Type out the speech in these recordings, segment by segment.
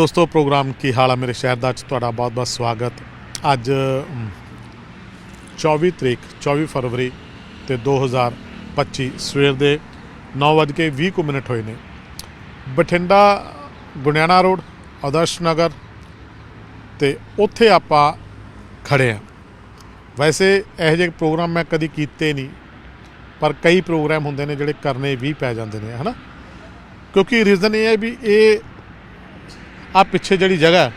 ਦੋਸਤੋ ਪ੍ਰੋਗਰਾਮ ਕੀ ਹਾਲ ਆ ਮੇਰੇ ਸ਼ਹਿਰ ਦਾ? ਚ ਤੁਹਾਡਾ ਬਹੁਤ-ਬਹੁਤ ਸਵਾਗਤ। ਅੱਜ ਅਮ, 24 ਤਰੀਕ 24 ਫਰਵਰੀ ਤੇ 2025 ਸਵੇਰ ਦੇ 9:20 ਕੁ ਮਿੰਟ ਹੋਏ ਨੇ। ਬਠਿੰਡਾ ਗੁਣਿਆਣਾ ਰੋਡ ਆਦਰਸ਼ ਨਗਰ ਤੇ ਉੱਥੇ ਆਪਾਂ ਖੜੇ ਆ। ਵੈਸੇ ਇਹੋ ਜਿਹੇ ਪ੍ਰੋਗਰਾਮ ਮੈਂ ਕਦੀ ਕੀਤੇ ਨਹੀਂ ਪਰ ਕਈ ਪ੍ਰੋਗਰਾਮ ਹੁੰਦੇ ਨੇ ਜਿਹੜੇ ਕਰਨੇ ਵੀ ਪੈ ਜਾਂਦੇ ਨੇ ਹਨਾ? ਕਿਉਂਕਿ ਰੀਜ਼ਨ ਇਹ ਹੈ ਵੀ ਇਹ ਆ ਪਿੱਛੇ ਜਿਹੜੀ ਜਗ੍ਹਾ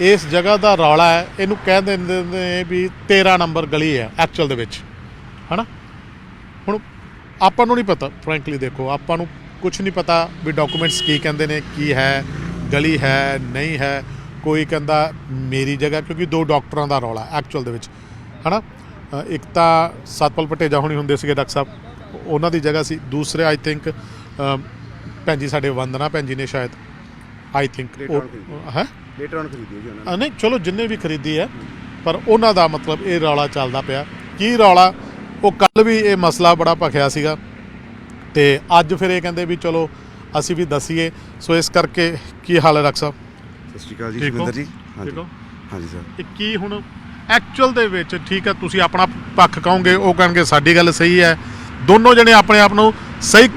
ਇਸ ਜਗ੍ਹਾ ਦਾ ਰੌਲਾ ਹੈ ਇਹਨੂੰ ਕਹਿ ਦਿੰਦੇ ਨੇ ਵੀ 13 ਨੰਬਰ ਗਲੀ ਹੈ ਐਕਚੁਅਲ ਦੇ ਵਿੱਚ ਹਨਾ? ਹੁਣ ਆਪਾਂ ਨੂੰ ਨਹੀਂ ਪਤਾ ਫ੍ਰੈਂਕਲੀ ਦੇਖੋ ਆਪਾਂ ਨੂੰ ਕੁਝ ਨਹੀਂ ਪਤਾ ਵੀ ਡਾਕੂਮੈਂਟਸ ਕੀ ਕਹਿੰਦੇ ਨੇ ਕੀ ਹੈ ਗਲੀ ਹੈ ਨਹੀਂ ਹੈ। ਕੋਈ ਕਹਿੰਦਾ ਮੇਰੀ ਜਗ੍ਹਾ ਕਿਉਂਕਿ ਦੋ ਡਾਕਟਰਾਂ ਦਾ ਰੌਲਾ ਐਕਚੁਅਲ ਦੇ ਵਿੱਚ ਹਨਾ? ਅ, ਇੱਕ ਤਾਂ ਸਤਪਾਲ ਪਟੇਜਾ ਹੋਣੀ ਹੁੰਦੇ ਸੀਗੇ ਡਾਕਟਰ ਸਾਹਿਬ ਉਹਨਾਂ ਦੀ ਜਗ੍ਹਾ ਸੀ ਦੂਸਰੇ ਆਈ ਥਿੰਕ ਭੈਣ ਜੀ ਸਾਡੇ ਵੰਦਨਾ ਭੈਣ ਜੀ ਨੇ ਸ਼ਾਇਦ ਆਈ ਥਿੰਕ Later on ਖਰੀਦੀ। ਹੈ। ਲੇਟਰ ਔਨ ਖਰੀਦੀ ਜੀ ਉਹਨਾਂ ਨਹੀਂ ਚਲੋ ਜਿੰਨੇ ਵੀ ਖਰੀਦੀ ਹੈ ਪਰ ਉਹਨਾਂ ਦਾ ਮਤਲਬ ਇਹ ਰੌਲਾ ਚੱਲਦਾ ਪਿਆ। ਕੀ ਰੌਲਾ? ਉਹ ਕੱਲ ਵੀ ਇਹ ਮਸਲਾ ਬੜਾ ਭਖਿਆ ਸੀਗਾ। ਤੇ ਅੱਜ ਫਿਰ ਇਹ ਕਹਿੰਦੇ ਵੀ ਚਲੋ ਅਸੀਂ ਵੀ ਦਸੀਏ। ਸੋ ਇਸ ਕਰਕੇ ਕੀ ਹਾਲ ਹੈ ਡਾਕਟਰ ਸਾਹਿਬ? ਨੇ। ਸਤਿ ਸ਼੍ਰੀ ਅਕਾਲ ਜੀ ਠੀਕ ਹੋ? ਸੁਖਿੰਦਰ ਜੀ। ਠੀਕ ਹੋ? ਹਾਂਜੀ ਸਰ। ਇਹ ਕੀ ਹੁਣ? ਐਕਚੁਅਲ ਦੇ ਵਿੱਚ ਠੀਕ ਹੈ ਤੁਸੀਂ ਆਪਣਾ ਪੱਖ ਕਹੋਗੇ ਉਹ ਕਹਿਣਗੇ ਸਾਡੀ ਗੱਲ ਸਹੀ ਹੈ। ਦੋਨੋਂ ਜਣੇ ਆਪਣੇ ਆਪ ਨੂੰ ਸਹੀ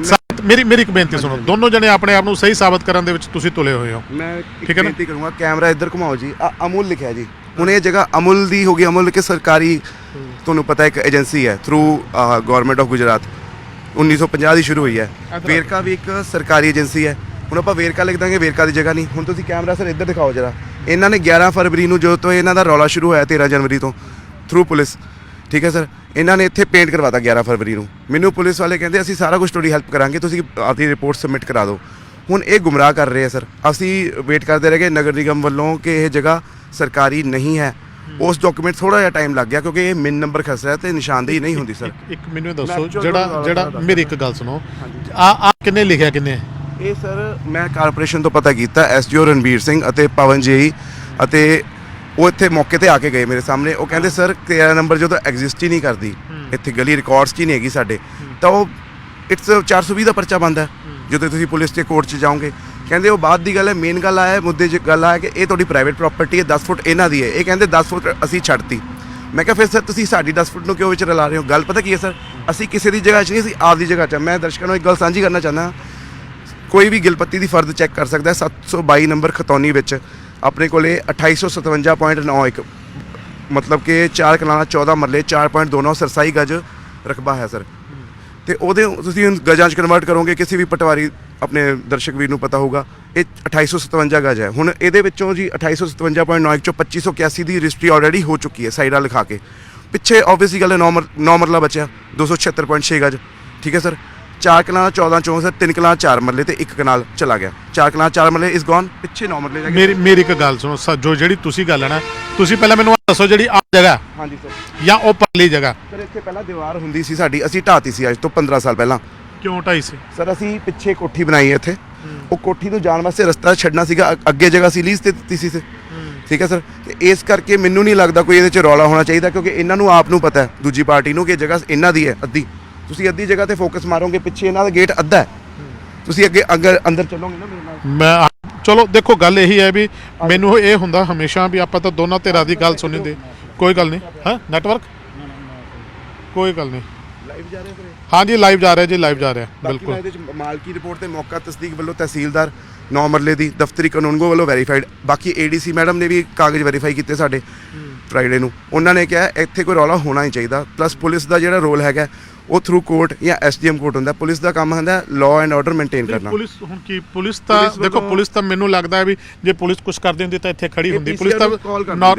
ਮੇਰੀ ਮੇਰੀ ਇੱਕ ਬੇਨਤੀ ਸੁਣੋ ਦੋਨੋਂ ਜਣੇ ਆਪਣੇ ਆਪ ਨੂੰ ਸਹੀ ਸਾਬਤ ਕਰਨ ਦੇ ਵਿੱਚ ਤੁਸੀਂ ਤੁਲੇ ਹੋਏ ਹੋ। ਮੈਂ ਠੀਕ ਹੈ ਨਾ? ਬੇਨਤੀ ਕਰੂੰਗਾ ਕੈਮਰਾ ਇੱਧਰ ਘੁਮਾਓ ਜੀ। ਆ ਅਮੁਲ ਲਿਖਿਆ ਜੀ। ਹੁਣ ਇਹ ਜਗ੍ਹਾ ਅਮੁਲ ਦੀ ਹੋ ਗਈ ਅਮੁਲ ਕਿ ਸਰਕਾਰੀ ਤੁਹਾਨੂੰ ਪਤਾ ਇੱਕ ਏਜੰਸੀ ਹੈ ਥਰੂ ਗਵਰਨਮੈਂਟ ਆਫ ਗੁਜਰਾਤ 1950 ਦੀ ਸ਼ੁਰੂ ਹੋਈ ਹੈ। ਇੱਧਰ। ਵੇਰਕਾ ਵੀ ਇੱਕ ਸਰਕਾਰੀ ਏਜੰਸੀ ਹੈ। ਹੁਣ ਆਪਾਂ ਵੇਰਕਾ ਲਿਖ ਦਾਂਗੇ ਵੇਰਕਾ ਦੀ ਜਗ੍ਹਾ ਨਹੀਂ। ਹੁਣ ਤੁਸੀਂ ਕੈਮਰਾ ਸਰ ਇੱਧਰ ਦਿਖਾਓ ਜਰਾ। ਇਹਨਾਂ ਨੇ 11 ਫਰਵਰੀ ਨੂੰ ਜਦੋਂ ਤੋਂ ਇਹਨਾਂ ਦਾ ਰੌਲਾ ਸ਼ੁਰੂ ਹੋਇਆ 13 ਜਨਵਰੀ ਤੋਂ ਥਰੂ ਪੁਲਿਸ। ਠੀਕ ਹੈ ਸਰ? ਇਹਨਾਂ ਨੇ ਇੱਥੇ ਪੇਂਟ ਕਰਵਾਤਾ 11 ਫਰਵਰੀ ਨੂੰ। ਮੈਨੂੰ ਪੁਲਿਸ ਵਾਲੇ ਕਹਿੰਦੇ ਅਸੀਂ ਸਾਰਾ ਕੁਝ ਤੁਹਾਡੀ ਹੈਲਪ ਕਰਾਂਗੇ ਤੁਸੀਂ ਆਪਣੀ ਰਿਪੋਰਟ ਸਬਮਿਟ ਕਰਾ ਦਿਓ। ਹੁਣ ਇਹ ਗੁੰਮਰਾਹ ਕਰ ਰਹੇ ਆ ਸਰ। ਅਸੀਂ ਵੇਟ ਕਰਦੇ ਰਹੇ ਕਿ ਨਗਰ ਨਿਗਮ ਵੱਲੋਂ ਕਿ ਇਹ ਜਗ੍ਹਾ ਸਰਕਾਰੀ ਨਹੀਂ ਹੈ। ਉਸ ਡਾਕੂਮੈਂਟ ਥੋੜਾ ਜਿਹਾ ਟਾਈਮ ਲੱਗ ਗਿਆ ਕਿਉਂਕਿ ਇਹ ਮਿਨ ਨੰਬਰ ਖਸਰਾ ਤੇ ਨਿਸ਼ਾਨਦੇਹੀ ਨਹੀਂ ਹੁੰਦੀ ਸਰ। ਇੱਕ- ਮੈਨੂੰ ਇਹ ਦੱਸੋ ਜਿਹੜਾ ਜਿਹੜਾ। ਮੇਰੀ ਇੱਕ ਗੱਲ ਸੁਣੋ। ਆ ਆ ਕਿੰਨੇ ਲਿਖਿਆ ਕਿੰਨੇ? ਇਹ ਸਰ ਮੈਂ ਕਾਰਪੋਰੇਸ਼ਨ ਤੋਂ ਪਤਾ ਕੀਤਾ ਐਸਡੀਓ ਰਣਵੀਰ ਸਿੰਘ ਅਤੇ ਪਵਨ ਜੀ ਅਤੇ ਉਹ ਇੱਥੇ ਮੌਕੇ ਤੇ ਆ ਕੇ ਗਏ ਮੇਰੇ ਸਾਹਮਣੇ। ਉਹ ਕਹਿੰਦੇ ਸਰ 13 ਨੰਬਰ ਜਦੋਂ ਐਗਜ਼ਿਸਟ ਹੀ ਨਹੀਂ ਕਰਦੀ ਇੱਥੇ ਗਲੀ ਰਿਕਾਰਡਸ 'ਚ ਹੀ ਨਹੀਂ ਹੈਗੀ ਸਾਡੇ। ਤਾਂ ਉਹ ਇਟਸ 420 ਦਾ ਪਰਚਾ ਬੰਦਾ ਜਦੋਂ ਤੁਸੀਂ ਪੁਲਿਸ ਤੇ ਕੋਰਟ 'ਚ ਜਾਓਗੇ। ਕਹਿੰਦੇ ਉਹ ਬਾਅਦ ਦੀ ਗੱਲ ਹੈ ਮੇਨ ਗੱਲ ਆਇਆ ਮੁੱਦੇ 'ਚ ਗੱਲ ਆਇਆ ਕਿ ਇਹ ਤੁਹਾਡੀ ਪ੍ਰਾਈਵੇਟ ਪ੍ਰਾਪਰਟੀ ਹੈ 10 ਫੁੱਟ ਇਹਨਾਂ ਦੀ ਹੈ। ਇਹ ਕਹਿੰਦੇ 10 ਫੁੱਟ ਅਸੀਂ ਛੱਡਤੀ। ਮੈਂ ਕਿਹਾ ਫਿਰ ਸਰ ਤੁਸੀਂ ਸਾਡੀ 10 ਫੁੱਟ ਨੂੰ ਕਿਉਂ ਵਿੱਚ ਰਲਾ ਰਹੇ ਹੋ? ਗੱਲ ਪਤਾ ਕੀ ਹੈ ਸਰ? ਅਸੀਂ ਕਿਸੇ ਦੀ ਜਗ੍ਹਾ 'ਚ ਨਹੀਂ ਅਸੀਂ ਆਪਦੀ ਜਗ੍ਹਾ 'ਚ। ਮੈਂ ਦਰਸ਼ਕਾਂ ਨੂੰ ਇੱਕ ਗੱਲ ਸਾਂਝੀ ਕਰਨਾ ਚਾਹੁੰਦਾ ਕੋਈ ਵੀ ਗਿਲਪੱਤੀ ਦੀ ਫਰਦ ਚੈੱਕ ਕਰ ਸਕਦਾ ਹੈ 722 ਨੰਬਰ ਖਤੌਨੀ ਵਿੱਚ। ਆਪਣੇ ਕੋਲੇ 2857.91 ਮਤਲਬ ਕਿ 4 ਕਨਾਲਾਂ 14 ਮਰਲੇ 4.29 ਸਰਸਾਈ ਗਜ ਰਕਬਾ ਹੈ, ਸਰ। ਤੇ ਉਹਦੇ ਤੁਸੀਂ ਹੁਣ ਗਜਾਂ 'ਚ ਕਨਵਰਟ ਕਰੋਗੇ, ਕਿਸੇ ਵੀ ਪਟਵਾਰੀ ਆਪਣੇ ਦਰਸ਼ਕ ਵੀਰ ਨੂੰ ਪਤਾ ਹੋਊਗਾ, ਇਹ 2857 ਗਜ ਹੈ। ਹੁਣ ਇਹਦੇ ਵਿੱਚੋਂ ਜੀ 2857.91 ਚੋਂ 2581 ਦੀ ਰਜਿਸਟਰੀ ਆਲਰੇਡੀ ਹੋ ਚੁੱਕੀ ਹੈ, ਸਾਈਡਾਂ ਲਿਖਾ ਕੇ। ਪਿੱਛੇ ਆਬਵੀਅਸਲੀ ਗੱਲ ਹੈ 9 9 ਮਰਲਾ ਬਚਿਆ 276.6 ਗਜ। ਠੀਕ ਹੈ, ਸਰ? ਚਾਰ ਕਨਾਲ 14 ਚੋਂ ਸਰ ਤਿੰਨ ਕਨਾਲ ਚਾਰ ਮਰਲੇ ਤੇ ਇੱਕ ਕਨਾਲ ਚਲਾ ਗਿਆ। ਚਾਰ ਕਨਾਲ ਚਾਰ ਮਰਲੇ ਇਸ ਗੋਨ ਪਿੱਛੇ 9 ਮਰਲੇ ਰਹਿ ਗਏ ਮੇਰੀ ਮੇਰੀ ਇੱਕ ਗੱਲ ਸੁਣੋ ਸ- ਜੋ ਜਿਹੜੀ ਤੁਸੀਂ ਗੱਲ ਹੈ ਨਾ ਤੁਸੀਂ ਪਹਿਲਾਂ ਮੈਨੂੰ ਆਹ ਦੱਸੋ ਜਿਹੜੀ ਆ ਜਗ੍ਹਾ ਹਾਂਜੀ ਸਰ ਜਾਂ ਉਹ ਪਰਲੀ ਜਗ੍ਹਾ। ਸਰ ਇੱਥੇ ਪਹਿਲਾਂ ਦੀਵਾਰ ਹੁੰਦੀ ਸੀ ਸਾਡੀ ਅਸੀਂ ਢਾਤੀ ਸੀ ਅੱਜ ਤੋਂ 15 ਸਾਲ ਪਹਿਲਾਂ। ਕਿਉਂ ਢਾਈ ਸੀ? ਸਰ ਅਸੀਂ ਪਿੱਛੇ ਕੋਠੀ ਬਣਾਈ ਹੈ ਇੱਥੇ। ਉਹ ਕੋਠੀ ਨੂੰ ਜਾਣ ਵਾਸਤੇ ਰਸਤਾ ਛੱਡਣਾ ਸੀਗਾ ਅ- ਅੱਗੇ ਜਗ੍ਹਾ ਸੀ ਲੀਜ਼ ਤੇ ਦਿੱਤੀ ਸੀ ਸਰ ਠੀਕ ਹੈ ਸਰ ਤੇ ਇਸ ਕਰਕੇ ਮੈਨੂੰ ਨਹੀਂ ਲੱਗਦਾ ਕੋਈ ਇਹਦੇ 'ਚ ਰੌਲਾ ਹੋਣਾ ਚਾਹੀਦਾ ਕਿਉਂਕਿ ਇਹਨਾਂ ਨੂੰ ਆਪ ਨੂੰ ਪਤਾ ਹੈ ਦੂਜੀ ਪਾਰਟੀ ਨੂੰ ਕਿ ਇਹ ਜਗ੍ਹਾ ਇਹਨਾਂ ਦੀ ਹੈ ਅੱਧੀ। ਤੁਸੀਂ ਅੱਧੀ ਜਗ੍ਹਾ ਤੇ ਫੋਕਸ ਮਾਰੋਗੇ ਪਿੱਛੇ ਇਹਨਾਂ ਦਾ ਗੇਟ ਅੱਧਾ ਹੈ। ਤੁਸੀਂ ਅੱਗੇ ਅਗਰ ਅੰਦਰ ਚੱਲੋਗੇ ਨਾ ਮੇਰੇ ਨਾਲ। ਮੈਂ ਚਲੋ ਦੇਖੋ ਗੱਲ ਇਹੀ ਹੈ ਵੀ ਮੈਨੂੰ ਇਹ ਹੁੰਦਾ ਹਮੇਸ਼ਾ ਵੀ ਆਪਾਂ ਤਾਂ ਦੋਨਾਂ ਧਿਰਾਂ ਦੀ ਗੱਲ ਸੁਣੀ ਦੇ ਕੋਈ ਗੱਲ ਨਹੀਂ। ਹਾਂ? ਨੈਟਵਰਕ ਕੋਈ ਗੱਲ ਨਹੀਂ। ਲਾਈਵ ਜਾ ਰਹੇ ਹਾਂਜੀ ਲਾਈਵ ਜਾ ਰਿਹਾ ਜੀ ਲਾਈਵ ਜਾ ਰਿਹਾ। ਬਿਲਕੁਲ। ਇਹਦੇ ਚ ਮਾਲਕੀ ਰਿਪੋਰਟ ਤੇ ਮੌਕਾ ਤਸਦੀਕ ਵੱਲੋਂ ਤਹਿਸੀਲਦਾਰ ਨੌ ਮਰਲੇ ਦੀ ਦਫ਼ਤਰੀ ਕਾਨੂੰਗੋ ਵੱਲੋਂ ਵੈਰੀਫਾਈਡ ਬਾਕੀ ਏਡੀਸੀ ਮੈਡਮ ਨੇ ਵੀ ਕਾਗਜ਼ ਵੈਰੀਫਾਈ ਕੀਤੇ ਸਾਡੇ ਫਰਾਈਡੇ ਨੂੰ। ਉਹਨਾਂ ਨੇ ਕਿਹਾ ਇੱਥੇ ਕੋਈ ਰੌਲਾ ਹੋਣਾ ਨਹੀਂ ਚਾਹੀਦਾ। ਪਲੱਸ ਪੁਲਿਸ ਦਾ ਜਿਹੜਾ ਰੋਲ ਹੈਗਾ ਉਹ ਥਰੂ ਕੋਰਟ ਜਾਂ ਐਸਡੀਐਮ ਕੋਰਟ ਹੁੰਦਾ ਪੁਲਿਸ ਦਾ ਕੰਮ ਹੁੰਦਾ ਲਾਅ ਐਂਡ ਆਰਡਰ ਮੇਨਟੇਨ ਕਰਨਾ। ਪੁਲਿਸ ਹੁਣ ਕੀ ਪੁਲਿਸ ਤਾਂ ਦੇਖੋ ਪੁਲਿਸ ਤਾਂ ਮੈਨੂੰ ਲੱਗਦਾ ਹੈ ਵੀ ਜੇ ਪੁਲਿਸ ਕੁਝ ਕਰਦੀ ਹੁੰਦੀ ਤਾਂ ਇੱਥੇ ਖੜੀ ਹੁੰਦੀ। ਪੁਲਿਸ ਤਾਂ?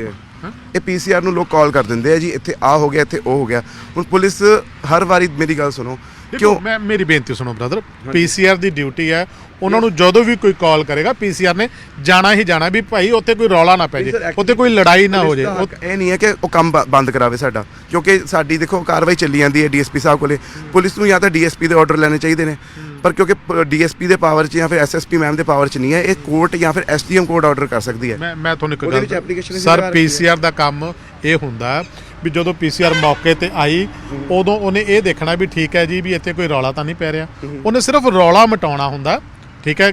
ਇਹ ਪੀਸੀਆਰ ਨੂੰ ਲੋਕ ਕਾਲ ਕਰ ਦਿੰਦੇ ਆ ਜੀ ਇੱਥੇ ਆ ਹੋ ਗਿਆ ਇੱਥੇ ਉਹ ਹੋ ਗਿਆ। ਹੁਣ ਪੁਲਿਸ ਹਰ ਵਾਰੀ ਮੇਰੀ ਗੱਲ ਸੁਣੋ ਕਿਉਂ? ਮੈਂ ਮੇਰੀ ਬੇਨਤੀ ਸੁਣੋ ਬ੍ਰਦਰ ਪੀਸੀਆਰ ਦੀ ਡਿਊਟੀ ਹੈ। ਉਹਨਾਂ ਨੂੰ ਜਦੋਂ ਵੀ ਕੋਈ ਕਾਲ ਕਰੇਗਾ ਪੀਸੀਆਰ ਨੇ ਜਾਣਾ ਹੀ ਜਾਣਾ ਵੀ ਭਾਈ ਉੱਥੇ ਕੋਈ ਰੌਲਾ ਨਾ ਪੈ ਜੇ ਉੱਥੇ ਕੋਈ ਲੜਾਈ ਨਾ ਹੋ ਜੇ। ਇਹ ਨਹੀਂ ਹੈ ਕਿ ਉਹ ਕੰਮ ਬੰਦ ਕਰਾਵੇ ਸਾਡਾ ਕਿਉਂਕਿ ਸਾਡੀ ਦੇਖੋ ਕਾਰਵਾਈ ਚੱਲੀ ਜਾਂਦੀ ਹੈ ਡੀਐਸਪੀ ਸਾਹਿਬ ਕੋਲੇ। ਪੁਲਿਸ ਨੂੰ ਜਾਂ ਤਾਂ ਡੀਐਸਪੀ ਦੇ ਆਰਡਰ ਲੈਣੇ ਚਾਹੀਦੇ ਨੇ ਪਰ ਕਿਉਂਕਿ ਡੀਐਸਪੀ ਦੇ ਪਾਵਰ 'ਚ ਜਾਂ ਫਿਰ ਐਸਐਸਪੀ ਮੈਮ ਦੇ ਪਾਵਰ 'ਚ ਨਹੀਂ ਹੈ ਇਹ ਕੋਰਟ ਜਾਂ ਫਿਰ ਐਸਡੀਐਮ ਕੋਰਟ ਆਰਡਰ ਕਰ ਸਕਦੀ ਹੈ। ਮੈਂ ਮੈਂ ਤੁਹਾਨੂੰ ਇੱਕ ਗੱਲ ਸਰ। ਪੀਸੀਆਰ ਦਾ ਕੰਮ ਇਹ ਹੁੰਦਾ ਵੀ ਜਦੋਂ ਪੀਸੀਆਰ ਮੌਕੇ ਤੇ ਆਈ ਉਦੋਂ ਉਹਨੇ ਇਹ ਦੇਖਣਾ ਵੀ ਠੀਕ ਹੈ ਜੀ ਵੀ ਇੱਥੇ ਕੋਈ ਰੌਲਾ ਤਾਂ ਨਹੀਂ ਪੈ ਰਿਹਾ। ਉਹਨੇ ਸਿਰਫ ਰੌਲਾ ਮਟਾਉਣਾ ਹੁੰਦਾ ਠੀਕ ਹੈ?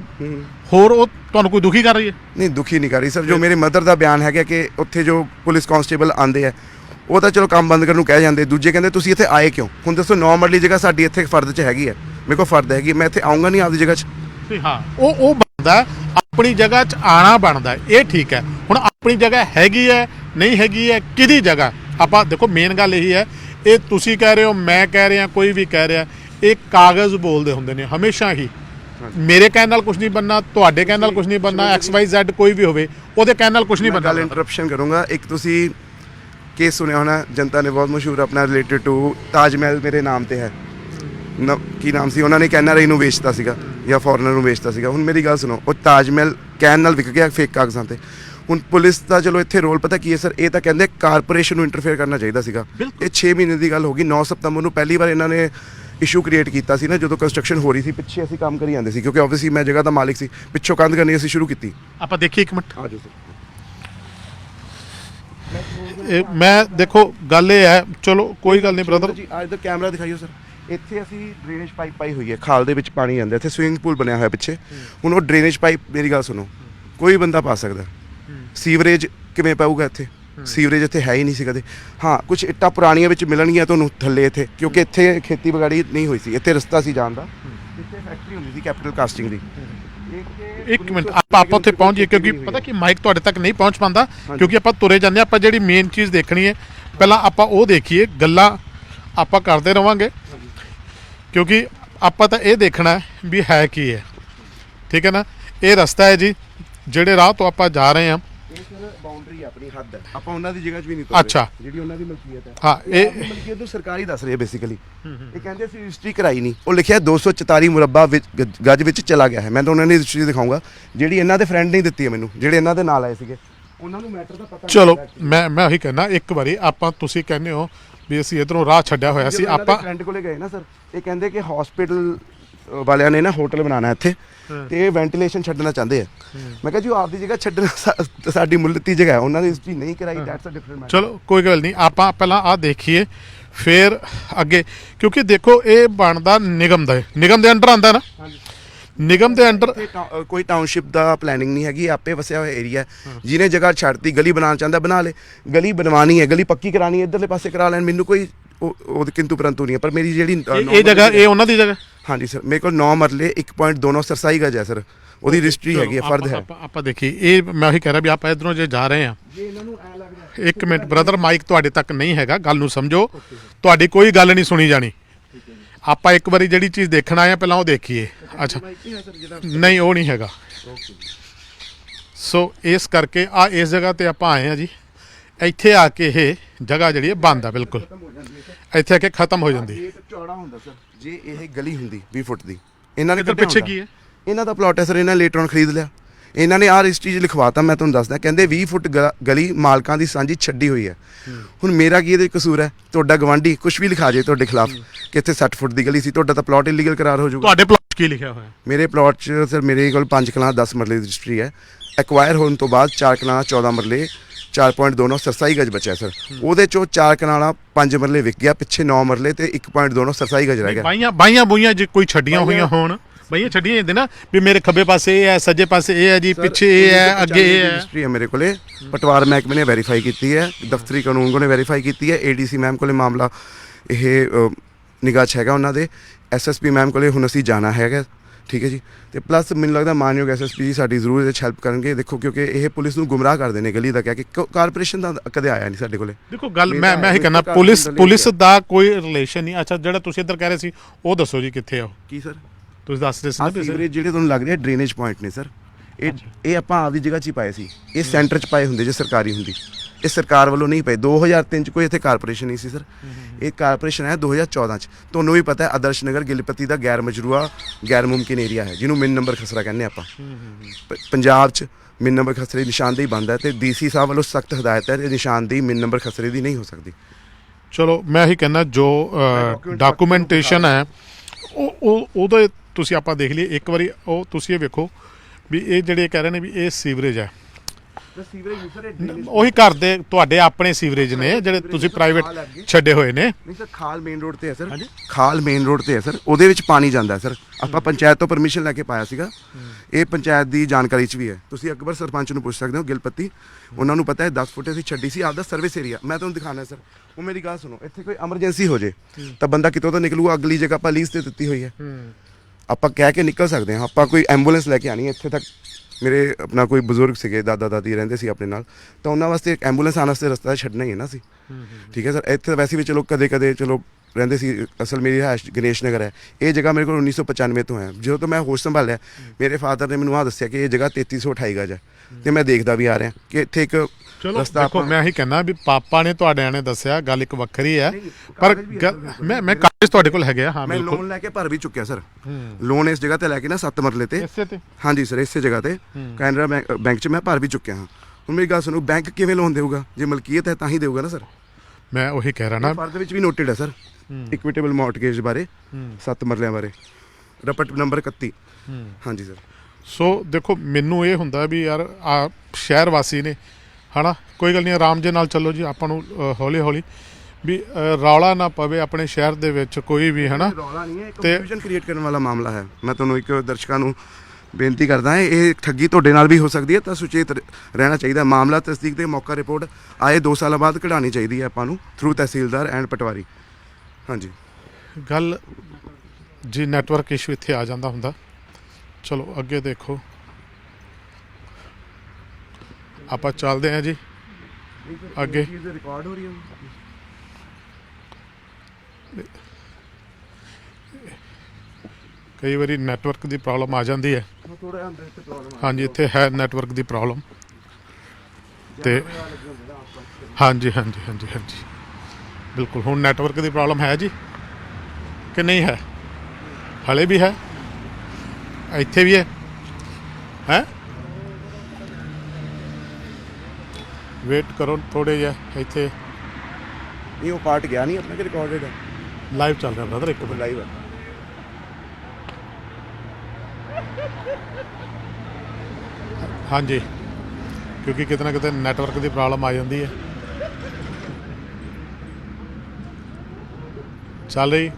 ਹੋਰ ਉਹ ਤੁਹਾਨੂੰ ਕੋਈ ਦੁਖੀ ਕਰ ਰਹੀ ਹੈ? ਨਹੀਂ ਦੁਖੀ ਨਹੀਂ ਕਰ ਰਹੀ ਸਰ। ਜੋ ਮੇਰੇ ਮਦਰ ਦਾ ਬਿਆਨ ਹੈਗਾ ਕਿ ਉੱਥੇ ਜੋ ਪੁਲਿਸ ਕਾਂਸਟੇਬਲ ਆਂਦੇ ਆ ਉਹ ਤਾਂ ਚਲੋ ਕੰਮ ਬੰਦ ਕਰਨ ਨੂੰ ਕਹਿ ਜਾਂਦੇ। ਦੂਜੇ ਕਹਿੰਦੇ ਤੁਸੀਂ ਇੱਥੇ ਆਏ ਕਿਉਂ? ਹੁਣ ਦੱਸੋ ਨੌ ਮਰਲੀ ਜਗ੍ਹਾ ਸਾਡੀ ਇੱਥੇ ਫਰਦ 'ਚ ਹੈਗੀ ਹੈ ਮੇਰੇ ਕੋਲ ਫਰਦ ਹੈਗੀ ਮੈਂ ਇੱਥੇ ਆਉਂਗਾ ਨਹੀਂ ਆਪਦੀ ਜਗ੍ਹਾ 'ਚ? ਹਾਂ ਉਹ ਉਹ ਬਣਦਾ ਆਪਣੀ ਜਗ੍ਹਾ 'ਚ ਆਣਾ ਬਣਦਾ ਇਹ ਠੀਕ ਹੈ। ਹੁਣ ਆਪਣੀ ਜਗ੍ਹਾ ਹੈਗੀ ਹੈ ਨਹੀਂ ਹੈਗੀ ਹੈ ਕਿਹਦੀ ਜਗ੍ਹਾ? ਆਪਾਂ ਦੇਖੋ ਮੇਨ ਗੱਲ ਇਹੀ ਹੈ ਇਹ ਤੁਸੀਂ ਕਹਿ ਰਹੇ ਹੋ ਮੈਂ ਕਹਿ ਰਿਹਾ ਕੋਈ ਵੀ ਕਹਿ ਰਿਹਾ ਇਹ ਕਾਗਜ਼ ਬੋਲਦੇ ਹੁੰਦੇ ਨੇ ਹਮੇਸ਼ਾ ਹੀ। ਮੇਰੇ ਕਹਿਣ ਨਾਲ ਕੁਝ ਨਹੀਂ ਬੰਨਾ ਤੁਹਾਡੇ ਕਹਿਣ ਨਾਲ ਕੁਝ ਨਹੀਂ ਬੰਨਾ ਐਕਸ ਵਾਈ ਜ਼ੈਡ ਕੋਈ ਵੀ ਹੋਵੇ ਉਹਦੇ ਕਹਿਣ ਨਾਲ ਕੁਝ ਨਹੀਂ ਮੈਂ ਗੱਲ ਬੰਨਾ ਇੰਟਰਰਪਸ਼ਨ ਕਰੂੰਗਾ। ਇੱਕ ਤੁਸੀਂ ਕੇਸ ਸੁਣਿਆ ਹੋਣਾ ਜਨਤਾ ਨੇ ਬਹੁਤ ਮਸ਼ਹੂਰ ਆਪਣਾ ਰਿਲੇਟਡ ਟੂ ਤਾਜ ਮਹਿਲ ਮੇਰੇ ਨਾਮ ਤੇ ਹੈ। ਕੀ ਨਾਮ ਸੀ? ਉਹਨਾਂ ਨੇ ਕੈਨਰਾ ਨੂੰ ਵੇਚਤਾ ਸੀਗਾ ਜਾਂ ਫੋਰਨਰ ਨੂੰ ਵੇਚਤਾ ਸੀਗਾ। ਹੁਣ ਮੇਰੀ ਗੱਲ ਸੁਣੋ ਉਹ ਤਾਜ ਮਹਿਲ ਕੈਨ ਨਾਲ ਵਿਕ ਗਿਆ ਫੇਕ ਕਾਗਜ਼ਾਂ ਤੇ। ਹੁਣ ਪੁਲਿਸ ਦਾ ਚਲੋ ਇੱਥੇ ਰੋਲ ਪਤਾ ਕੀ ਹੈ ਸਰ? ਇਹ ਤਾਂ ਕਹਿੰਦੇ ਕਾਰਪੋਰੇਸ਼ਨ ਨੂੰ ਇੰਟਰਫੇਅਰ ਕਰਨਾ ਚਾਹੀਦਾ ਸੀਗਾ। ਇਹ 6 ਮਹੀਨੇ ਦੀ ਗੱਲ ਹੋ ਗਈ 9 ਸਤੰਬਰ ਨੂੰ ਪਹਿਲੀ ਵਾਰ ਇਹਨਾਂ ਨੇ ਇਸ਼ੂ ਕ੍ਰੀਏਟ ਕੀਤਾ ਸੀ ਨਾ ਜਦੋਂ ਕੰਸਟਰਕਸ਼ਨ ਹੋ ਰਹੀ ਸੀ ਪਿੱਛੇ ਅਸੀਂ ਕੰਮ ਕਰੀ ਜਾਂਦੇ ਸੀ ਕਿਉਂਕਿ ਆਬਵੀਅਸਲੀ ਮੈਂ ਜਗ੍ਹਾ ਦਾ ਮਾਲਿਕ ਸੀ ਪਿੱਛੋਂ ਕੰਧ ਕਰਨੀ ਅਸੀਂ ਸ਼ੁਰੂ ਕੀਤੀ। ਆਪਾਂ ਦੇਖੀਏ ਇੱਕ ਮਿੰਟ। ਆਜੋ ਸਰ। ਇਹ ਮੈਂ ਦੇਖੋ ਗੱਲ ਇਹ ਹੈ ਚਲੋ ਕੋਈ ਗੱਲ ਨਹੀਂ ਬ੍ਰਦਰ ਜੀ ਅੱਜ ਦਾ ਕੈਮਰਾ ਦਿਖਾਈਓ ਸਰ। ਇੱਥੇ ਅਸੀਂ ਡਰੇਨੇਜ ਪਾਈਪ ਪਾਈ ਹੋਈ ਹੈ ਖਾਲ ਦੇ ਵਿੱਚ ਪਾਣੀ ਜਾਂਦਾ ਇੱਥੇ ਸਵਿਮਿੰਗ ਪੂਲ ਬਣਿਆ ਹੋਇਆ ਪਿੱਛੇ। ਹੁਣ ਉਹ ਡਰੇਨੇਜ ਪਾਈਪ ਮੇਰੀ ਗੱਲ ਸੁਣੋ ਕੋਈ ਬੰਦਾ ਪਾ ਸਕਦਾ। ਸੀਵਰੇਜ ਕਿਵੇਂ ਪਾਊਗਾ ਇੱਥੇ? ਸੀਵਰੇਜ ਇੱਥੇ ਹੈ ਹੀ ਨਹੀਂ ਸੀ ਕਦੇ। ਹਾਂ ਕੁਝ ਇੱਟਾਂ ਪੁਰਾਣੀਆਂ ਵਿੱਚ ਮਿਲਣਗੀਆਂ ਤੁਹਾਨੂੰ ਥੱਲੇ ਇੱਥੇ ਕਿਉਂਕਿ ਇੱਥੇ ਖੇਤੀ ਬਗਾੜੀ ਨਹੀਂ ਹੋਈ ਸੀ ਇੱਥੇ ਰਸਤਾ ਸੀ ਜਾਣ ਦਾ। ਇੱਥੇ ਫੈਕਟਰੀ ਹੁੰਦੀ ਸੀ ਕੈਪੀਟਲ ਕਾਸਟਿੰਗ ਦੀ। ਇੱਕ ਮਿੰਟ ਆਪਾਂ ਆਪਾਂ ਉੱਥੇ ਪਹੁੰਚ ਜਾਈਏ ਕਿਉਂਕਿ ਪਤਾ ਕਿ ਮਾਈਕ ਤੁਹਾਡੇ ਤੱਕ ਨਹੀਂ ਪਹੁੰਚ ਪਾਉਂਦਾ ਕਿਉਂਕਿ ਆਪਾਂ ਤੁਰੇ ਜਾਂਦੇ ਹਾਂ ਆਪਾਂ ਜਿਹੜੀ ਮੇਨ ਚੀਜ਼ ਦੇਖਣੀ ਹੈ ਪਹਿਲਾਂ ਆਪਾਂ ਉਹ ਦੇਖੀਏ ਗੱਲਾਂ ਆਪਾਂ ਕਰਦੇ ਰਵਾਂਗੇ। ਕਿਉਂਕਿ ਆਪਾਂ ਤਾਂ ਇਹ ਦੇਖਣਾ ਹੈ ਵੀ ਹੈ ਕੀ ਹੈ। ਠੀਕ ਹੈ ਨਾ? ਇਹ ਰਸਤਾ ਹੈ ਜੀ ਜਿਹੜੇ ਰਾਹ ਤੋਂ ਆਪਾਂ ਜਾ ਰਹੇ ਹਾਂ ਇਹ ਸਰ ਬਾਉਂਡਰੀ ਆਪਣੀ ਹੱਦ ਹੈ। ਆਪਾਂ ਉਹਨਾਂ ਦੀ ਜਗ੍ਹਾ 'ਚ ਵੀ ਨਹੀਂ ਅੱਛਾ। ਜਿਹੜੀ ਉਹਨਾਂ ਦੀ ਮਲਕੀਅਤ ਹੈ। ਹਾਂ ਇਹ ਇਹ ਮਲਕੀਅਤ ਤੋਂ ਸਰਕਾਰੀ ਦੱਸ ਰਹੀ ਹੈ ਬੇਸਿਕਲੀ ਇਹ ਕਹਿੰਦੇ ਅਸੀਂ ਰਜਿਸਟਰੀ ਕਰਾਈ ਨਹੀਂ। ਉਹ ਲਿਖਿਆ 244 ਮੁਰੱਬਾ ਵਿੱਚ ਗ- ਗਜ ਵਿੱਚ ਚਲਾ ਗਿਆ ਹੈ। ਮੈਂ ਤਾਂ ਉਹਨਾਂ ਦੀ ਰਜਿਸਟਰੀ ਦਿਖਾਊਂਗਾ ਜਿਹੜੀ ਇਹਨਾਂ ਦੇ ਫਰੈਂਡ ਨਹੀਂ ਦਿੱਤੀ ਹੈ ਮੈਨੂੰ ਜਿਹੜੇ ਇਹਨਾਂ ਦੇ ਨਾਲ ਆਏ ਸੀਗੇ। ਉਹਨਾਂ ਨੂੰ ਮੈਟਰ ਦਾ ਪਤਾ ਨਹੀਂ ਚਲੋ ਲੱਗਾ actually। ਮੈਂ ਮੈਂ ਉਹੀ ਕਹਿਣਾ ਇੱਕ ਵਾਰੀ ਆਪਾਂ ਤੁਸੀਂ ਕਹਿੰਦੇ ਹੋ ਵੀ ਅਸੀਂ ਇਧਰੋਂ ਰਾਹ ਛੱਡਿਆ ਹੋਇਆ ਸੀ ਆਪਾਂ ਫਰੈਂਡ ਕੋਲੇ ਗਏ ਨਾ ਸਰ ਇਹ ਕਹਿੰਦੇ ਕਿ ਹਸਪੀਟਲ ਵਾਲਿਆਂ ਨੇ ਨਾ ਹੋਟਲ ਬਣਾਉਣਾ ਇੱਥੇ ਤੇ ਇਹ ਵੈਂਟੀਲੇਸ਼ਨ ਛੱਡਣਾ ਚਾਹੁੰਦੇ ਆ। ਮੈਂ ਕਿਹਾ ਜੀ ਉਹ ਆਪਦੀ ਜਗ੍ਹਾ ਛੱਡਣਾ ਸਾਡੀ ਮੁੱਲਤੀ ਜਗ੍ਹਾ ਹੈ ਉਹਨਾਂ ਨੇ ਰਜਿਸਟਰੀ ਨਹੀਂ ਕਰਾਈ ਦੈਟਸ ਅ ਡਿਫਰੈਂਟ ਮੈਟਰ ਚਲੋ ਕੋਈ ਗੱਲ ਨਹੀਂ ਆਪਾਂ ਪਹਿਲਾਂ ਆ ਦੇਖੀਏ ਫਿਰ ਅੱਗੇ ਕਿਉਂਕਿ ਦੇਖੋ ਇਹ ਬਣਦਾ ਨਿਗਮ ਦਾ ਹੈ। ਨਿਗਮ ਦੇ ਅੰਡਰ ਆਂਦਾ ਨਾ। ਨਿਗਮ ਦੇ ਅੰਡਰ ਕੋਈ ਟਾਊਨਸ਼ਿਪ ਦਾ ਪਲੈਨਿੰਗ ਨਹੀਂ ਹੈਗੀ ਆਪੇ ਵਸਿਆ ਹੋਇਆ ਏਰੀਆ ਜਿਹਨੇ ਜਗ੍ਹਾ ਛੱਡਤੀ ਗਲੀ ਬਣਾਉਣਾ ਚਾਹੁੰਦਾ ਬਣਾ ਲੇ। ਗਲੀ ਬਣਵਾਣੀ ਹੈ ਗਲੀ ਪੱਕੀ ਕਰਾਣੀ ਹੈ ਇਧਰਲੇ ਪਾਸੇ ਕਰਾ ਲੈਣ ਮੈਨੂੰ ਕੋਈ ਉਹ ਉਹ ਕਿੰਤੂ ਪਰੰਤੂ ਨਹੀਂ ਹੈ ਪਰ ਮੇਰੀ ਜਿਹੜੀ ਅ, ਇਹ ਨੌ ਇਹ ਜਗ੍ਹਾ ਇਹ ਉਹਨਾਂ ਦੀ ਜਗ੍ਹਾ? ਹਾਂਜੀ ਸਰ ਮੇਰੇ ਕੋਲ 9 ਮਰਲੇ 1.29 ਸਰਸਾਈ ਗਜ ਹੈ ਸਰ। ਉਹਦੀ ਰਜਿਸਟਰੀ ਹੈਗੀ ਹੈ ਫਰਦ ਹੈ। ਆਪਾਂ ਆਪਾਂ ਦੇਖੀਏ। ਇਹ ਮੈਂ ਉਹੀ ਕਹਿ ਰਿਹਾ ਵੀ ਆਪਾਂ ਇਧਰੋਂ ਜੇ ਜਾ ਰਹੇ ਹਾਂ। ਜੇ ਇਹਨਾਂ ਨੂੰ ਐ ਲੱਗਦਾ ਇੱਕ ਮਿੰਟ ਬ੍ਰਦਰ ਮਾਈਕ ਤੁਹਾਡੇ ਤੱਕ ਨਹੀਂ ਹੈਗਾ ਗੱਲ ਨੂੰ ਸਮਝੋ। ਤੁਹਾਡੀ ਕੋਈ ਗੱਲ ਨਹੀਂ ਸੁਣੀ ਜਾਣੀ। ਆਪਾਂ ਇੱਕ ਵਾਰੀ ਜਿਹੜੀ ਚੀਜ਼ ਦੇਖਣ ਆਏ ਆ ਪਹਿਲਾਂ ਉਹ ਦੇਖੀਏ। ਅੱਛਾ। ਨਹੀਂ ਉਹ ਨਹੀਂ ਹੈਗਾ। ਸੋ ਇਸ ਕਰਕੇ ਆ ਇਸ ਜਗ੍ਹਾ ਤੇ ਆਪਾਂ ਆਏ ਆ ਜੀ। ਇੱਥੇ ਆ ਕੇ ਇਹ ਜਗ੍ਹਾ ਜਿਹੜੀ ਹੈ ਬੰਦ ਆ ਬਿਲਕੁਲ। ਇੱਥੇ ਆ ਕੇ ਖਤਮ ਹੋ ਜਾਂਦੀ। ਗੇਟ ਚੌੜਾ ਹੁੰਦਾ ਸਰ ਜੇ ਇਹ ਗਲੀ ਹੁੰਦੀ 20 ਫੁੱਟ ਦੀ ਇਹਨਾਂ ਨੇ ਇੱਧਰ ਕੱਢਿਆ ਪਿੱਛੇ ਹੁੰਦਾ। ਕੀ ਹੈ? ਇਹਨਾਂ ਦਾ ਪਲਾਟ ਹੈ ਸਰ ਇਹਨਾਂ ਲੇਟਰ ਔਨ ਖਰੀਦ ਲਿਆ। ਇਹਨਾਂ ਨੇ ਆਹ ਰਜਿਸਟਰੀ 'ਚ ਲਿਖਵਾਤਾ ਮੈਂ ਤੁਹਾਨੂੰ ਦੱਸਦਾ ਕਹਿੰਦੇ 20 ਫੁੱਟ ਗ- ਗਲੀ ਮਾਲਕਾਂ ਦੀ ਸਾਂਝੀ ਛੱਡੀ ਹੋਈ ਹੈ। ਹੁਣ ਮੇਰਾ ਕੀ ਇਹਦੇ 'ਚ ਕਸੂਰ ਹੈ? ਤੁਹਾਡਾ ਗਵਾਂਢੀ ਕੁਝ ਵੀ ਲਿਖਾ ਜੇ ਤੁਹਾਡੇ ਖਿਲਾਫ ਕਿ ਇੱਥੇ 60 ਫੁੱਟ ਦੀ ਗਲੀ ਸੀ ਤੁਹਾਡਾ ਤਾਂ ਪਲਾਟ ਇਲੀਗਲ ਕਰਾਰ ਹੋ ਜਾਊਗਾ। ਤੁਹਾਡੇ ਪਲਾਟ ਕੀ ਲਿਖਿਆ ਹੋਇਆ? ਮੇਰੇ ਪਲਾਟ 'ਚ ਸਰ ਮੇਰੇ ਕੋਲ 5 ਕਲਾਂ 10 ਮਰਲੇ ਦੀ ਰਜਿਸਟਰੀ ਹੈ। ਐਕਵਾਇਰ ਹੋਣ ਤੋਂ ਬਾਅਦ 4 ਕਲਾਂ 14 ਮਰਲੇ 4.29 ਸਰਸਾਈ ਗਜ ਬਚਿਆ ਸਰ ਉਹਦੇ ਚੋਂ 4 ਕਨਾਲਾਂ 5 ਮਰਲੇ ਵਿਕ ਗਿਆ ਪਿੱਛੇ 9 ਮਰਲੇ ਤੇ 1.29 ਸਰਸਾਈ ਗਜ ਰਹਿ ਗਿਆ। ਬਾਈਆਂ ਬਾਈਆਂ ਬੋਈਆਂ ਜੇ ਕੋਈ ਛੱਡੀਆਂ ਹੋਈਆਂ ਹੋਣ ਬਾਈਆਂ ਛੱਡੀਆਂ ਜਾਂਦੇ ਨਾ ਵੀ ਮੇਰੇ ਖੱਬੇ ਪਾਸੇ ਇਹ ਹੈ ਸੱਜੇ ਪਾਸੇ ਇਹ ਹੈ ਜੀ ਪਿੱਛੇ ਇਹ ਹੈ ਅੱਗੇ ਇਹ ਹੈ। ਰਜਿਸਟਰੀ ਹੈ ਮੇਰੇ ਕੋਲੇ। ਪਟਵਾਰ ਮਹਿਕਮੇ ਨੇ ਵੈਰੀਫਾਈ ਕੀਤੀ ਹੈ ਦਫ਼ਤਰੀ ਕਾਨੂੰਨ ਕੋ ਨੇ ਵੈਰੀਫਾਈ ਕੀਤੀ ਹੈ ਏਡੀਸੀ ਮੈਮ ਕੋਲੇ ਮਾਮਲਾ ਇਹ ਨਿਗਾਹ 'ਚ ਹੈਗਾ ਉਹਨਾਂ ਦੇ। ਐਸਐਸਪੀ ਮੈਮ ਕੋਲੇ ਹੁਣ ਅਸੀਂ ਜਾਣਾ ਹੈਗਾ। ਠੀਕ ਹੈ ਜੀ? ਤੇ ਪਲੱਸ ਮੈਨੂੰ ਲੱਗਦਾ ਮਾਨਯੋਗ ਐਸਐਸਪੀ ਜੀ ਸਾਡੀ ਜ਼ਰੂਰ ਇਹਦੇ ਹੈਲਪ ਕਰਨਗੇ। ਦੇਖੋ ਕਿਉਂਕਿ ਇਹ ਪੁਲਿਸ ਨੂੰ ਗੁੰਮਰਾਹ ਕਰਦੇ ਨੇ ਗਲੀ ਦਾ ਕਹਿ ਕੇ ਕਾਰਪੋਰੇਸ਼ਨ ਦਾ ਕਦੇ ਆਇਆ ਨਹੀਂ ਸਾਡੇ ਕੋਲੇ। ਦੇਖੋ ਗੱਲ ਮੈਂ ਮੈਂ ਹੀ ਇਹ ਕਹਿੰਦਾ ਪੁਲਿਸ ਪੁਲਿਸ ਦਾ ਕੋਈ ਰਿਲੇਸ਼ਨ ਨਹੀਂ। ਅੱਛਾ ਜਿਹੜਾ ਤੁਸੀਂ ਇੱਧਰ ਕਹਿ ਰਹੇ ਸੀ ਉਹ ਦੱਸੋ ਜੀ ਕਿੱਥੇ ਆ ਉਹ? ਕੀ ਸਰ ਤੁਸੀਂ ਦੱਸ ਰਹੇ ਸੀ ਨਾ ਵੀ ਜਿਹੜੇ ਤੁਹਾਨੂੰ ਲੱਗ ਰਿਹਾ ਡਰੇਨੇਜ ਪੁਆਇੰਟ ਨੇ ਸਰ ਇਹ ਇਹ ਆਪਾਂ ਆਪਦੀ ਜਗ੍ਹਾ 'ਚ ਹੀ ਪਾਏ ਸੀ। ਇਹ ਸੈਂਟਰ 'ਚ ਪਾਏ ਹੁੰਦੇ ਜੇ ਸਰਕਾਰੀ ਹੁੰਦੀ। ਇਹ ਸਰਕਾਰ ਵੱਲੋਂ ਨਹੀਂ ਪਏ। 2003 'ਚ ਕੋਈ ਇੱਥੇ ਕਾਰਪੋਰੇਸ਼ਨ ਨਹੀਂ ਸੀ ਸਰ ਇਹ ਕਾਰਪੋਰੇਸ਼ਨ ਹੈ 2014 'ਚ। ਤੁਹਾਨੂੰ ਵੀ ਪਤਾ ਹੈ ਆਦਰਸ਼ ਨਗਰ ਗਿਲਪਤੀ ਦਾ ਗੈਰ ਮਜਰੂਆ ਗੈਰ ਮੁਮਕਿਨ ਏਰੀਆ ਹੈ ਜਿਹਨੂੰ ਮਿਨ ਨੰਬਰ ਖਸਰਾ ਕਹਿੰਦੇ ਆਪਾਂ। ਪ- ਪੰਜਾਬ 'ਚ ਮਿਨ ਨੰਬਰ ਖਸਰੇ ਦੀ ਨਿਸ਼ਾਨਦੇਹੀ ਬੰਦ ਹੈ ਤੇ ਡੀਸੀ ਸਾਹਿਬ ਵੱਲੋਂ ਸਖਤ ਹਦਾਇਤ ਹੈ ਇਹ ਨਿਸ਼ਾਨਦੇਹੀ ਮਿਨ ਨੰਬਰ ਖਸਰੇ ਦੀ ਨਹੀਂ ਹੋ ਸਕਦੀ। ਚਲੋ ਮੈਂ ਹੀ ਕਹਿੰਦਾ ਜੋ ਡਾਕੂਮੈਂਟੇਸ਼ਨ ਹੈ ਉਹ ਉਹ ਉਹਦੇ ਤੁਸੀਂ ਆਪਾਂ ਦੇਖ ਲਈਏ ਇੱਕ ਵਾਰੀ ਉਹ ਤੁਸੀਂ ਇਹ ਵੇਖੋ ਵੀ ਇਹ ਜਿਹੜੇ ਕਹਿ ਰਹੇ ਨੇ ਵੀ ਇਹ ਸੀਵਰੇਜ ਹੈ। ਤੇ ਸੀਵਰੇਜ ਨਹੀਂ ਸਰ ਇਹ ਉਹੀ ਘਰ ਦੇ ਤੁਹਾਡੇ ਆਪਣੇ ਸੀਵਰੇਜ ਨੇ ਜਿਹੜੇ ਤੁਸੀਂ ਪ੍ਰਾਈਵੇਟ ਛੱਡੇ ਹੋਏ ਨੇ। ਨਹੀਂ ਸਰ ਖਾਲ ਮੇਨ ਰੋਡ ਤੇ ਹੈ ਸਰ। ਖਾਲ ਮੇਨ ਰੋਡ ਤੇ ਹੈ ਸਰ। ਉਹਦੇ ਵਿੱਚ ਪਾਣੀ ਜਾਂਦਾ ਹੈ ਸਰ। ਆਪਾਂ ਪੰਚਾਇਤ ਤੋਂ ਪਰਮਿਸ਼ਨ ਲੈ ਕੇ ਪਾਇਆ ਸੀਗਾ। ਇਹ ਪੰਚਾਇਤ ਦੀ ਜਾਣਕਾਰੀ 'ਚ ਵੀ ਹੈ। ਤੁਸੀਂ ਅਕਬਰ ਸਰਪੰਚ ਨੂੰ ਪੁੱਛ ਸਕਦੇ ਹੋ ਗਿਲਪੱਤੀ। ਉਹਨਾਂ ਨੂੰ ਪਤਾ ਹੈ 10 ਫੁੱਟ ਅਸੀਂ ਛੱਡੀ ਸੀ ਆਪਦਾ ਸਰਵਿਸ ਏਰੀਆ ਮੈਂ ਤੁਹਾਨੂੰ ਦਿਖਾਣਾ ਸਰ। ਉਹ ਮੇਰੀ ਗੱਲ ਸੁਣੋ ਇੱਥੇ ਕੋਈ ਐਮਰਜੈਂਸੀ ਹੋ ਜੇ ਤਾਂ ਬੰਦਾ ਕਿਤੋਂ ਤਾਂ ਨਿਕਲੂਗਾ ਅਗਲੀ ਜਗ੍ਹਾ ਆਪਾਂ ਲੀਜ਼ ਤੇ ਦਿੱਤੀ ਹੋਈ ਹੈ। ਆਪਾਂ ਕਹਿ ਕੇ ਨਿਕਲ ਸਕਦੇ ਹਾਂ ਆਪਾਂ ਕੋਈ ਐਂਬੂਲੈਂਸ ਲੈ ਕੇ ਆਣੀ ਹੈ ਇੱਥੇ ਤੱਕ ਮੇਰੇ ਆਪਣਾ ਕੋਈ ਬਜ਼ੁਰਗ ਸੀਗੇ, ਦਾਦਾ ਦਾਦੀ ਰਹਿੰਦੇ ਸੀ ਆਪਣੇ ਨਾਲ, ਤਾਂ ਉਹਨਾਂ ਵਾਸਤੇ ਇੱਕ ਐਂਬੂਲੈਂਸ ਆਉਣ ਵਾਸਤੇ ਰਸਤਾ ਛੱਡਣਾ ਹੀ ਹੈ ਨਾ ਸੀ ਠੀਕ ਹੈ ਸਰ, ਇੱਥੇ ਵੈਸੇ ਵੀ ਚਲੋ ਕਦੇ ਕਦੇ ਚਲੋ ਰਹਿੰਦੇ ਸੀ, ਅਸਲ ਮੇਰੀ ਰਿਹਾਇਸ਼ ਗਣੇਸ਼ ਨਗਰ ਹੈ। ਇਹ ਜਗ੍ਹਾ ਮੇਰੇ ਕੋਲ 1995 ਤੋਂ ਹੈ। ਜਦੋਂ ਤੋਂ ਮੈਂ ਹੋਸ਼ ਸੰਭਾਲਿਆ, ਮੇਰੇ ਫਾਦਰ ਨੇ ਮੈਨੂੰ ਆ ਦੱਸਿਆ ਕਿ ਇਹ ਜਗ੍ਹਾ 3328 ਗਜ ਹੈ। ਤੇ ਮੈਂ ਦੇਖਦਾ ਵੀ ਆ ਰਿਹਾ ਕਿ ਇੱਥੇ ਇੱਕ ਚਲੋ ਦੇਖੋ ਮੈਂ ਇਹੀ ਕਹਿੰਦਾ ਵੀ ਪਾਪਾ ਨੇ ਤੁਹਾਡਿਆਂ ਨੇ ਦੱਸਿਆ ਗੱਲ ਇੱਕ ਵੱਖਰੀ ਹੈ। ਪਰ ਮੈਂ ਮੈਂ ਕਾਗਜ਼ ਤੁਹਾਡੇ ਕੋਲ ਹੈਗੇ ਆ ਹਾਂ ਮੈਂ ਲੋਨ ਲੈ ਕੇ ਭਰ ਵੀ ਚੁੱਕਿਆ ਸਰ ਲੋਨ ਇਸ ਜਗ੍ਹਾ ਤੇ ਲੈ ਕੇ ਨਾ 7 ਮਰਲੇ ਤੇ। ਇਸੇ ਤੇ? ਹਾਂਜੀ ਸਰ ਇਸੇ ਜਗ੍ਹਾ ਤੇ। ਕੈਨਰਾ ਬੈਂਕ 'ਚ ਮੈਂ ਭਰ ਵੀ ਚੁੱਕਿਆ ਹਾਂ। ਹੁਣ ਮੇਰੀ ਗੱਲ ਸੁਣੋ ਬੈਂਕ ਕਿਵੇਂ ਲੋਨ ਦੇਊਗਾ? ਜੇ ਮਲਕੀਅਤ ਹੈ ਤਾਂ ਹੀ ਦੇਊਗਾ ਨਾ ਸਰ ਮੈਂ ਉਹੀ ਕਹਿ ਰਿਹਾ ਨਾ। ਫਰਦ ਵਿੱਚ ਵੀ ਨੋਟਡ ਹੈ ਸਰ ਇਕੁਇਟੇਬਲ ਮਾਰਟਗੇਜ ਬਾਰੇ ਸੱਤ ਮਰਲਿਆਂ ਬਾਰੇ। ਰਪਟ ਨੰਬਰ 31 ਹਾਂਜੀ ਸਰ ਸੋ ਦੇਖੋ ਮੈਨੂੰ ਇਹ ਹੁੰਦਾ ਵੀ ਯਾਰ ਆ ਸ਼ਹਿਰ ਵਾਸੀ ਨੇ ਹਨਾ? ਕੋਈ ਗੱਲ ਨਹੀਂ ਆਰਾਮ ਜੇ ਨਾਲ ਚੱਲੋ ਜੀ ਆਪਾਂ ਨੂੰ ਹੌਲੀ ਹੌਲੀ ਵੀ ਰੌਲਾ ਨਾ ਪਵੇ ਆਪਣੇ ਸ਼ਹਿਰ ਦੇ ਵਿੱਚ ਕੋਈ ਵੀ ਹਨਾ? ਰੌਲਾ ਨਹੀਂ ਹੈ ਇਹ ਤੇ- ਕੰਫਿਊਜ਼ਨ ਕ੍ਰੀਏਟ ਕਰਨ ਵਾਲਾ ਮਾਮਲਾ ਹੈ। ਮੈਂ ਤੁਹਾਨੂੰ ਇੱਕ ਦਰਸ਼ਕਾਂ ਨੂੰ ਬੇਨਤੀ ਕਰਦਾ ਹਾਂ ਇਹ ਠੱਗੀ ਤੁਹਾਡੇ ਨਾਲ ਵੀ ਹੋ ਸਕਦੀ ਹੈ ਤਾਂ ਸੁਚੇਤ ਰਹਿਣਾ ਚਾਹੀਦਾ। ਮਾਮਲਾ ਤਸਦੀਕ ਦੇ ਮੌਕਾ ਰਿਪੋਰਟ ਆਏ 2 ਸਾਲਾਂ ਬਾਅਦ ਕਢਾਣੀ ਚਾਹੀਦੀ ਹੈ ਆਪਾਂ ਨੂੰ ਥਰੂ ਤਹਿਸੀਲਦਾਰ ਐਂਡ ਪਟਵਾਰੀ। ਹਾਂਜੀ। ਗੱਲ ਜੀ ਨੈਟਵਰਕ ਇਸ਼ੂ ਇੱਥੇ ਆ ਜਾਂਦਾ ਹੁੰਦਾ। ਚਲੋ ਅੱਗੇ ਦੇਖੋ। ਆਪਾਂ ਚੱਲਦੇ ਹਾਂ ਜੀ। ਅੱਗੇ। ਰਿਕਾਰਡ ਹੋ ਰਹੀ ਹੈ ਕਈ ਵਾਰੀ ਨੈਟਵਰਕ ਦੀ ਪ੍ਰੋਬਲਮ ਆ ਜਾਂਦੀ ਹੈ। ਥੋੜਾ ਅੰਦਰ ਤੇ ਪ੍ਰੋਬਲਮ ਹਾਂਜੀ, ਇੱਥੇ ਹੈ ਨੈਟਵਰਕ ਦੀ ਪ੍ਰੋਬਲਮ ਤੇ ਹਾਂਜੀ ਹਾਂਜੀ ਹਾਂਜੀ ਹਾਂਜੀ। ਬਿਲਕੁਲ, ਹੁਣ ਨੈਟਵਰਕ ਦੀ ਪ੍ਰੋਬਲਮ ਹੈ ਜੀ। ਕਿ ਨਹੀਂ ਹੈ? ਹਲੇ ਵੀ ਹੈ। ਇੱਥੇ ਵੀ ਹੈ। ਹੈ? ਵੇਟ ਕਰੋ ਥੋੜੇ ਜਿਹਾ ਇੱਥੇ। ਨਹੀਂ ਉਹ ਪਾਰਟ ਗਿਆ ਨਹੀਂ ਆਪਣਾ ਕਿ ਰਿਕਾਰਡਡ ਹੈ? ਲਾਈਵ ਚੱਲ ਰਿਹਾ ਬ੍ਰਦਰ ਇੱਕ ਮਿੰਟ। ਲਾਈਵ ਹੈ। ਹਾਂਜੀ। ਕਿਉਂਕਿ ਕਿਤੇ ਨਾ ਕਿਤੇ ਨੈਟਵਰਕ ਦੀ ਪ੍ਰੋਬਲਮ ਆ ਜਾਂਦੀ ਹੈ। ਚੱਲ ਰਹੀ।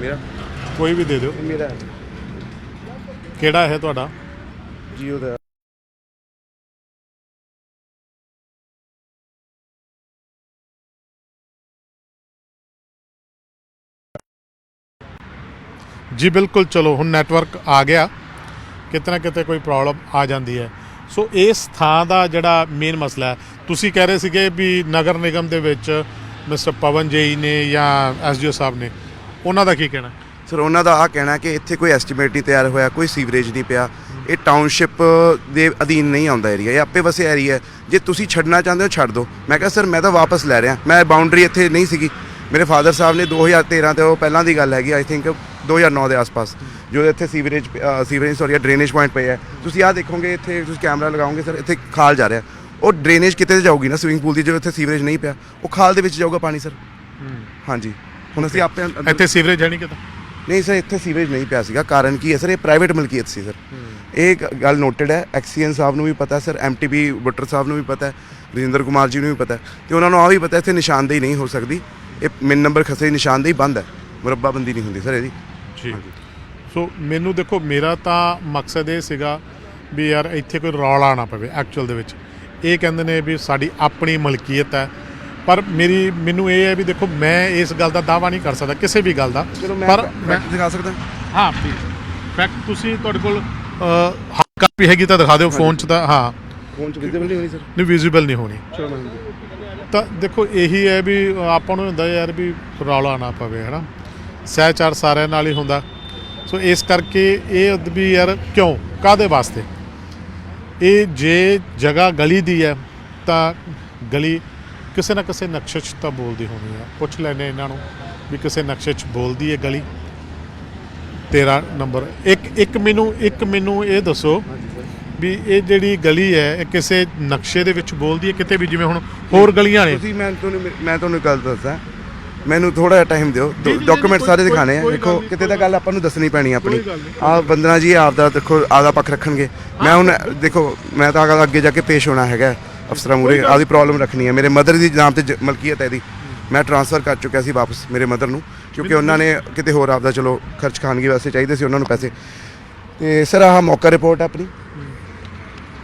ਮੇਰਾ। ਕੋਈ ਵੀ ਦੇ ਦਿਓ। ਮੇਰਾ ਕਿਹੜਾ ਹੈ ਤੁਹਾਡਾ? ਜੀਓ ਦਾ। ਜੀ ਬਿਲਕੁਲ ਚਲੋ ਹੁਣ ਨੈਟਵਰਕ ਆ ਗਿਆ। ਕਿਤੇ ਨਾ ਕਿਤੇ ਕੋਈ ਪ੍ਰੋਬਲਮ ਆ ਜਾਂਦੀ ਹੈ। ਸੋ ਇਸ ਥਾਂ ਦਾ ਜਿਹੜਾ ਮੇਨ ਮਸਲਾ ਹੈ ਤੁਸੀਂ ਕਹਿ ਰਹੇ ਸੀਗੇ ਵੀ ਨਗਰ ਨਿਗਮ ਦੇ ਵਿੱਚ ਮਿਸਟਰ ਪਵਨ ਜੇਈ ਨੇ ਜਾਂ ਐਸਡੀਓ ਸਾਹਿਬ ਨੇ ਉਹਨਾਂ ਦਾ ਕੀ ਕਹਿਣਾ? ਸਰ ਉਹਨਾਂ ਦਾ ਆ ਕਹਿਣਾ ਕਿ ਇੱਥੇ ਕੋਈ ਐਸਟੀਮੇਟ ਨਹੀਂ ਤਿਆਰ ਹੋਇਆ ਕੋਈ ਸੀਵਰੇਜ ਨਹੀਂ ਪਿਆ। ਇਹ ਟਾਊਨਸ਼ਿਪ ਦੇ ਅਧੀਨ ਨਹੀਂ ਆਉਂਦਾ ਏਰੀਆ ਇਹ ਆਪੇ ਵਸੇ ਏਰੀਆ ਜੇ ਤੁਸੀਂ ਛੱਡਣਾ ਚਾਹੁੰਦੇ ਹੋ ਛੱਡ ਦਿਓ। ਮੈਂ ਕਿਹਾ ਸਰ ਮੈਂ ਤਾਂ ਵਾਪਸ ਲੈ ਰਿਹਾ। ਮੈਂ ਬਾਉਂਡਰੀ ਇੱਥੇ ਨਹੀਂ ਸੀਗੀ। ਮੇਰੇ ਫਾਦਰ ਸਾਹਿਬ ਨੇ 2013 ਤੇ ਉਹ ਪਹਿਲਾਂ ਦੀ ਗੱਲ ਹੈਗੀ ਆਈ ਥਿੰਕ 2009 ਦੇ ਆਸ-ਪਾਸ ਜੋ ਇੱਥੇ sewerage sewerage sorry drainage point ਪਏ ਹੈ ਤੁਸੀਂ ਆਹ ਦੇਖੋਗੇ ਇੱਥੇ ਤੁਸੀਂ ਕੈਮਰਾ ਲਗਾਓਗੇ ਸਰ ਇੱਥੇ ਖਾਲ ਜਾ ਰਿਹਾ। ਉਹ ਡਰੇਨੇਜ ਕਿਤੇ ਤੇ ਜਾਊਗੀ ਨਾ ਸਵਿਮਿੰਗ ਪੂਲ ਦੀ ਜੋ ਇੱਥੇ ਸੀਵਰੇਜ ਨਹੀਂ ਪਿਆ। ਉਹ ਖਾਲ ਦੇ ਵਿੱਚ ਜਾਊਗਾ ਪਾਣੀ ਸਰ। ਹਾਂਜੀ। ਹੁਣ ਅਸੀਂ ਆਪੇ ਇੱਥੇ ਸੀਵਰੇਜ ਹੈ ਨਹੀਂ ਕਿਤੇ? ਨਹੀਂ ਸਰ ਇੱਥੇ ਸੀਵਰੇਜ ਨਹੀਂ ਪਿਆ ਸੀਗਾ। ਕਾਰਨ ਕੀ ਹੈ ਸਰ? ਇਹ ਪ੍ਰਾਈਵੇਟ ਮਲਕੀਅਤ ਸੀ ਸਰ। ਇਹ ਗੱਲ ਨੋਟਡ ਹੈ। ਐਕਸੀਐਨ ਸਾਹਿਬ ਨੂੰ ਵੀ ਪਤਾ ਸਰ। ਐਮਟੀਪੀ ਬੁੱਟਰ ਸਾਹਿਬ ਨੂੰ ਵੀ ਪਤਾ ਹੈ। ਰਜਿੰਦਰ ਕੁਮਾਰ ਜੀ ਨੂੰ ਵੀ ਪਤਾ ਹੈ। ਤੇ ਉਹਨਾਂ ਨੂੰ ਆ ਵੀ ਪਤਾ ਇੱਥੇ ਨਿਸ਼ਾਨਦੇਹੀ ਨਹੀਂ ਹੋ ਸਕਦੀ। ਇਹ ਮਿਨ ਨੰਬਰ ਖਸੇ ਨਿਸ਼ਾਨਦੇਹੀ ਬੰਦ ਹੈ। ਮੁਰੱਬਾਬੰਦੀ ਨਹੀਂ ਹੁੰਦੀ ਸਰ ਇਹਦੀ। ਜੀ। ਸੋ ਮੈਨੂੰ ਦੇਖੋ ਮੇਰਾ ਤਾਂ ਮਕਸਦ ਇਹ ਸੀਗਾ ਵੀ ਯਾਰ ਇੱਥੇ ਕੋਈ ਰੌਲਾ ਨਾ ਪਵੇ ਐਕਚੁਅਲ ਦੇ ਵਿੱਚ। ਇਹ ਕਹਿੰਦੇ ਨੇ ਵੀ ਸਾਡੀ ਆਪਣੀ ਮਲਕੀਅਤ ਹੈ। ਪਰ ਮੇਰੀ ਮੈਨੂੰ ਇਹ ਹੈ ਵੀ ਦੇਖੋ ਮੈਂ ਇਸ ਗੱਲ ਦਾ ਦਾਵਾ ਨਹੀਂ ਕਰ ਸਕਦਾ ਕਿਸੇ ਵੀ ਗੱਲ ਦਾ। ਚਲੋ ਮੈਂ ਪਰ ਮੈਂ ਦਿਖਾ ਸਕਦਾ। ਹਾਂ ਪਲੀਜ਼ ਫੈਕਟ ਤੁਸੀਂ ਤੁਹਾਡੇ ਕੋਲ ਹਾਰਡ ਕਾਪੀ ਹੈਗੀ ਤਾਂ ਦਿਖਾ ਦਿਓ ਫੋਨ 'ਚ ਤਾਂ ਹਾਂ। ਫੋਨ ਚ ਵਿਜ਼ੀਬਲ ਨਹੀਂ ਹੋਣੀ ਸਰ ਨਹੀਂ ਵਿਜ਼ੀਬਲ ਨਹੀਂ ਹੋਣੀ। ਚਲੋ ਮੈਂ ਤਾਂ ਦੇਖੋ ਇਹੀ ਹੈ ਵੀ ਆਪਾਂ ਨੂੰ ਹੁੰਦਾ ਯਾਰ ਵੀ ਰੌਲਾ ਨਾ ਪਵੇ ਹਨਾ। ਸਹਿਚਾਰ ਸਾਰਿਆਂ ਨਾਲ ਹੀ ਹੁੰਦਾ। ਸੋ ਇਸ ਕਰਕੇ ਇਹ ਵੀ ਯਾਰ ਕਿਉਂ? ਕਾਦੇ ਵਾਸਤੇ? ਇਹ ਜੇ ਜਗ੍ਹਾ ਗਲੀ ਦੀ ਹੈ ਤਾਂ ਗਲੀ ਕਿਸੇ ਨਾ ਕਿਸੇ ਨਕਸ਼ੇ 'ਚ ਤਾਂ ਬੋਲਦੀ ਹੋਣੀ ਹੈ ਪੁੱਛ ਲੈਨੇ ਇਹਨਾਂ ਨੂੰ ਵੀ ਕਿਸੇ ਨਕਸ਼ੇ 'ਚ ਬੋਲਦੀ ਹੈ ਗਲੀ। 13 ਨੰਬਰ। ਇੱਕ ਇੱਕ ਮੈਨੂੰ ਇੱਕ ਮੈਨੂੰ ਇਹ ਦੱਸੋ ਵੀ ਇਹ ਜਿਹੜੀ ਗਲੀ ਹੈ ਇਹ ਕਿਸੇ ਨਕਸ਼ੇ ਦੇ ਵਿੱਚ ਬੋਲਦੀ ਹੈ ਕਿਤੇ ਵੀ? ਜਿਵੇਂ ਹੁਣ ਹੋਰ ਗਲੀਆਂ ਨੇ। ਤੁਸੀਂ ਮੈਂ ਤੁਹਾਨੂੰ ਮੈਂ ਤੁਹਾਨੂੰ ਗੱਲ ਦੱਸਦਾ ਮੈਨੂੰ ਥੋੜਾ ਜਿਹਾ ਟਾਈਮ ਦਿਓ। ਡਾਕੂਮੈਂਟ ਸਾਰੇ ਦਿਖਾਣੇ ਆ। ਦੇਖੋ ਕਿਤੇ ਤਾਂ ਗੱਲ ਆਪਾਂ ਨੂੰ ਦੱਸਣੀ ਪੈਣੀ ਆ ਆਪਣੀ। ਆ ਬੰਦਨਾ ਜੀ ਆਪਦਾ ਦੇਖੋ ਆਪਦਾ ਪੱਖ ਰੱਖਣਗੇ। ਮੈਂ ਹੁਣ ਦੇਖੋ। ਮੈਂ ਤਾਂ ਅੱਗੇ ਜਾ ਕੇ ਪੇਸ਼ ਹੋਣਾ ਹੈਗਾ। ਅਫਸਰਾਂ ਮੂਰੇ ਆਪਦੀ ਪ੍ਰੋਬਲਮ ਰੱਖਣੀ ਹੈ। ਮੇਰੇ ਮਦਰ ਦੀ ਨਾਮ ਤੇ ਜ- ਮਲਕੀਅਤ ਹੈ ਇਹਦੀ। ਮੈਂ ਟ੍ਰਾਂਸਫਰ ਕਰ ਚੁੱਕਿਆ ਸੀ ਵਾਪਸ ਮੇਰੇ ਮਦਰ ਨੂੰ ਕਿਉਂਕਿ ਉਹਨਾਂ ਨੇ ਕਿਤੇ ਹੋਰ ਆਪਦਾ ਚਲੋ ਖਰਚ ਖਾਨਗੀ ਵਾਸਤੇ ਚਾਹੀਦੇ ਸੀ ਉਹਨਾਂ ਨੂੰ ਪੈਸੇ। ਤੇ ਸਰ ਆਹ ਮੌਕਾ ਰਿਪੋਰਟ ਆਪਣੀ।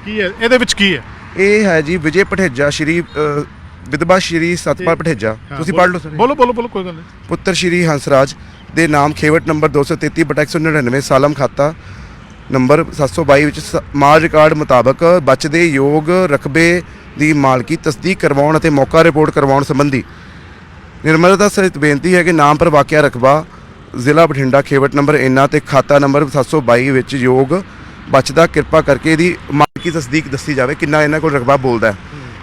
ਕੀ ਹੈ? ਇਹਦੇ ਵਿੱਚ ਕੀ ਹੈ? ਇਹ ਹੈ ਜੀ ਵਿਜੇ ਪਠੇਜਾ ਸ਼੍ਰੀ ਅ, ਵਿਧਵਾ ਸ਼੍ਰੀ ਸਤਪਾਲ ਪਠੇਜਾ ਹਾਂ, ਤੁਸੀਂ ਪੜ੍ਹ ਲਓ ਸਰ। ਬੋਲੋ ਬੋਲੋ ਬੋਲੋ ਕੋਈ ਗੱਲ ਨਹੀਂ। ਪੁੱਤਰ ਸ਼੍ਰੀ ਹੰਸਰਾਜ ਦੇ ਨਾਮ ਖੇਵਟ ਨੰਬਰ 233 ਬਟਾ 199 ਸਾਲਮ ਖਾਤਾ। ਨੰਬਰ 722 ਵਿੱਚ ਸ- ਮਾਲ ਰਿਕਾਰਡ ਮੁਤਾਬਕ ਬਚਦੇ ਯੋਗ ਰਕਬੇ ਦੀ ਮਾਲਕੀ ਤਸਦੀਕ ਕਰਵਾਉਣ ਅਤੇ ਮੌਕਾ ਰਿਪੋਰਟ ਕਰਵਾਉਣ ਸੰਬੰਧੀ ਨਿਰਮਲਤਾ ਸਹਿਤ ਬੇਨਤੀ ਹੈ ਕਿ ਨਾਮ ਪਰ ਵਾਕਿਆ ਰਕਬਾ ਜ਼ਿਲ੍ਹਾ ਬਠਿੰਡਾ ਖੇਵਟ ਨੰਬਰ ਇੰਨਾ ਤੇ ਖਾਤਾ ਨੰਬਰ 722 ਵਿੱਚ ਯੋਗ ਬਚਦਾ ਕਿਰਪਾ ਕਰਕੇ ਇਹਦੀ ਮਾਲਕੀ ਤਸਦੀਕ ਦੱਸੀ ਜਾਵੇ। ਕਿੰਨਾ ਇਹਨਾਂ ਕੋਲ ਰਕਬਾ ਬੋਲਦਾ ਹੈ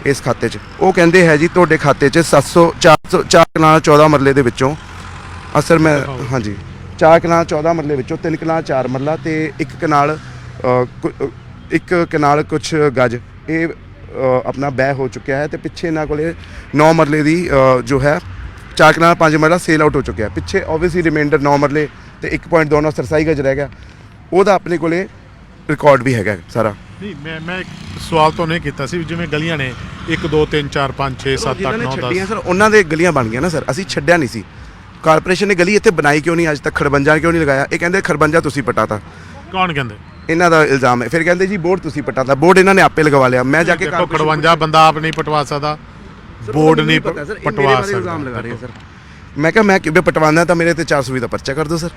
ਇਸ ਖਾਤੇ 'ਚ? ਉਹ ਕਹਿੰਦੇ ਹੈ ਜੀ ਤੁਹਾਡੇ ਖਾਤੇ 'ਚ 700 400 4 ਕਨਾਲ 14 ਮਰਲੇ ਦੇ ਵਿੱਚੋਂ। ਅਸਰ ਮੈਂ। ਹਾਂਜੀ। ਚਾਰ ਕਨਾਲ 14 ਮਰਲੇ ਵਿੱਚੋਂ ਤਿੰਨ ਕਨਾਲ 4 ਮਰਲਾ ਤੇ ਇੱਕ ਕਨਾਲ ਇੱਕ ਕਨਾਲ ਕੁਝ ਗਜ। ਇਹ ਆਪਣਾ ਬੈ ਹੋ ਚੁੱਕਿਆ ਹੈ ਤੇ ਪਿੱਛੇ ਇਹਨਾਂ ਕੋਲੇ 9 ਮਰਲੇ ਦੀ ਜੋ ਹੈ ਚਾਰ ਕਨਾਲ 5 ਮਰਲਾ ਸੇਲ ਆਊਟ ਹੋ ਚੁੱਕਿਆ ਪਿੱਛੇ ਆਬਵੀਅਸਲੀ ਰਿਮਾਈਂਡਰ 9 ਮਰਲੇ ਤੇ 1.2 ਨਾਲ ਸਰਸਾਈ ਗਜ ਰਹਿ ਗਿਆ। ਉਹਦਾ ਆਪਣੇ ਕੋਲੇ ਰਿਕਾਰਡ ਵੀ ਹੈਗਾ ਸਾਰਾ। ਨਹੀਂ ਮੈਂ ਮੈਂ ਇੱਕ ਸਵਾਲ ਤੋਂ ਨਹੀਂ ਕੀਤਾ ਸੀ ਜਿਵੇਂ ਗਲੀਆਂ ਨੇ 1 2 3 4 5 6 7 8 ਜਿਨ੍ਹਾਂ ਨੇ 9 ਛੱਡੀਆਂ 10 ਸਰ ਉਹਨਾਂ ਦੇ ਗਲੀਆਂ ਬਣ ਗਈਆਂ ਨਾ ਸਰ ਅਸੀਂ ਛੱਡਿਆ ਨਹੀਂ ਸੀ। ਕਾਰਪੋਰੇਸ਼ਨ ਨੇ ਗਲੀ ਇੱਥੇ ਬਣਾਈ ਕਿਉਂ ਨਹੀਂ? ਅੱਜ ਤੱਕ ਖੜਬੰਜਾ ਕਿਉਂ ਨਹੀਂ ਲਗਾਇਆ? ਇਹ ਕਹਿੰਦੇ ਖੜਬੰਜਾ ਤੁਸੀਂ ਪਟਾਤਾ। ਕੌਣ ਕਹਿੰਦੇ? ਇਹਨਾਂ ਦਾ ਇਲਜ਼ਾਮ ਹੈ। ਫਿਰ ਕਹਿੰਦੇ ਜੀ ਬੋਰਡ ਤੁਸੀਂ ਪਟਾਤਾ। ਬੋਰਡ ਇਹਨਾਂ ਨੇ ਆਪੇ ਲਗਵਾ ਲਿਆ। ਮੈਂ ਜਾ ਕੇ ਦੇਖੋ corporation ਬੰਦਾ ਆਪ ਨਹੀਂ ਪਟਵਾ ਸਕਦਾ। ਬੋਰਡ ਨਹੀਂ ਪ- ਪਟਵਾ ਸਕਦਾ। ਲਗਾ ਰਹੇ ਆ ਸਰ। ਮੈਂ ਕਿਹਾ ਮੈਂ ਕਿਵੇਂ ਪਟਵਾਨਾ ਤਾਂ ਮੇਰੇ ਤੇ 420 ਦਾ ਪਰਚਾ ਕਰ ਦਿਓ ਸਰ।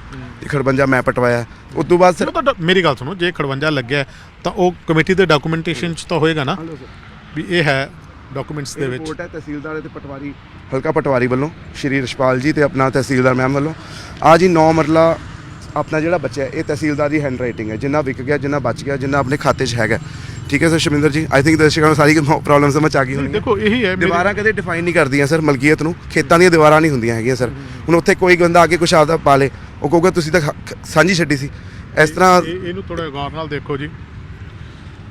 ਇਹ ਖੜਬੰਜਾ ਮੈਂ ਪਟਵਾਇਆ। ਉਸ ਤੋਂ ਬਾਅਦ ਸਰ ਚਲੋ ਮੇਰੀ ਗੱਲ ਸੁਣੋ। ਜੇ ਖੜਵੰਜਾ ਲੱਗਿਆ ਹੈ, ਤਾਂ ਉਹ ਕਮੇਟੀ ਦੇ ਡਾਕੂਮੈਂਟੇਸ਼ਨ ਚ ਤਾਂ ਹੋਏਗਾ ਨਾ। ਵੀ ਇਹ ਹੈ ਡਾਕੂਮੈਂਟਸ ਦੇ ਵਿੱਚ। ਰਿਪੋਰਟ ਹੈ ਤਹਿਸੀਲਦਾਰ ਤੇ ਪਟਵਾਰੀ ਹਲਕਾ ਪਟਵਾਰੀ ਵੱਲੋਂ ਸ਼੍ਰੀ ਰਸ਼ਪਾਲ ਜੀ ਤੇ ਆਪਣਾ ਤਹਿਸੀਲਦਾਰ ਮੈਮ ਵੱਲੋਂ। ਆ ਜੀ 9 ਮਰਲਾ ਆਪਣਾ ਜਿਹੜਾ ਬੱਚਾ ਹੈ ਇਹ ਤਹਿਸੀਲਦਾਰ ਦੀ ਹੈਂਡ ਰਾਈਟਿੰਗ ਹੈ ਜਿੰਨਾ ਵਿਕ ਗਿਆ ਜਿੰਨਾ ਬਚ ਗਿਆ ਜਿੰਨਾ ਆਪਣੇ ਖਾਤੇ 'ਚ ਹੈਗਾ। ਠੀਕ ਹੈ ਸਰ ਸ਼ਮਿੰਦਰ ਜੀ ਆਈ ਥਿੰਕ ਦਰਸ਼ਕਾਂ ਨੂੰ ਸਾਰੀ ਪ੍ਰੋਬਲਮ ਸਮਝ ਆ ਗਈ ਹੋਣੀ। ਦੇਖੋ ਇਹੀ ਹੈ ਦੀਵਾਰਾਂ ਕਦੇ ਡਿਫਾਈਨ ਨਹੀਂ ਕਰਦੀਆਂ ਸਰ ਮਲਕੀਅਤ ਨੂੰ। ਖੇਤਾਂ ਦੀਆਂ ਦੀਵਾਰਾਂ ਨਹੀਂ ਹੁੰਦੀਆਂ ਹੈਗੀਆਂ ਸਰ। ਹੁਣ ਉੱਥੇ ਕੋਈ ਬੰਦਾ ਆ ਕੇ ਕੁਛ ਆਪਦਾ ਪਾ ਲੇ ਉਹ ਕਹੂਗਾ ਤੁਸੀਂ ਤਾਂ ਸਾਂਝੀ ਛੱਡੀ ਸੀ। ਇਸ ਤਰ੍ਹਾਂ ਇਹ- ਇਹਨੂੰ ਥੋੜਾ ਗੌਰ ਨਾਲ ਦੇਖੋ ਜੀ।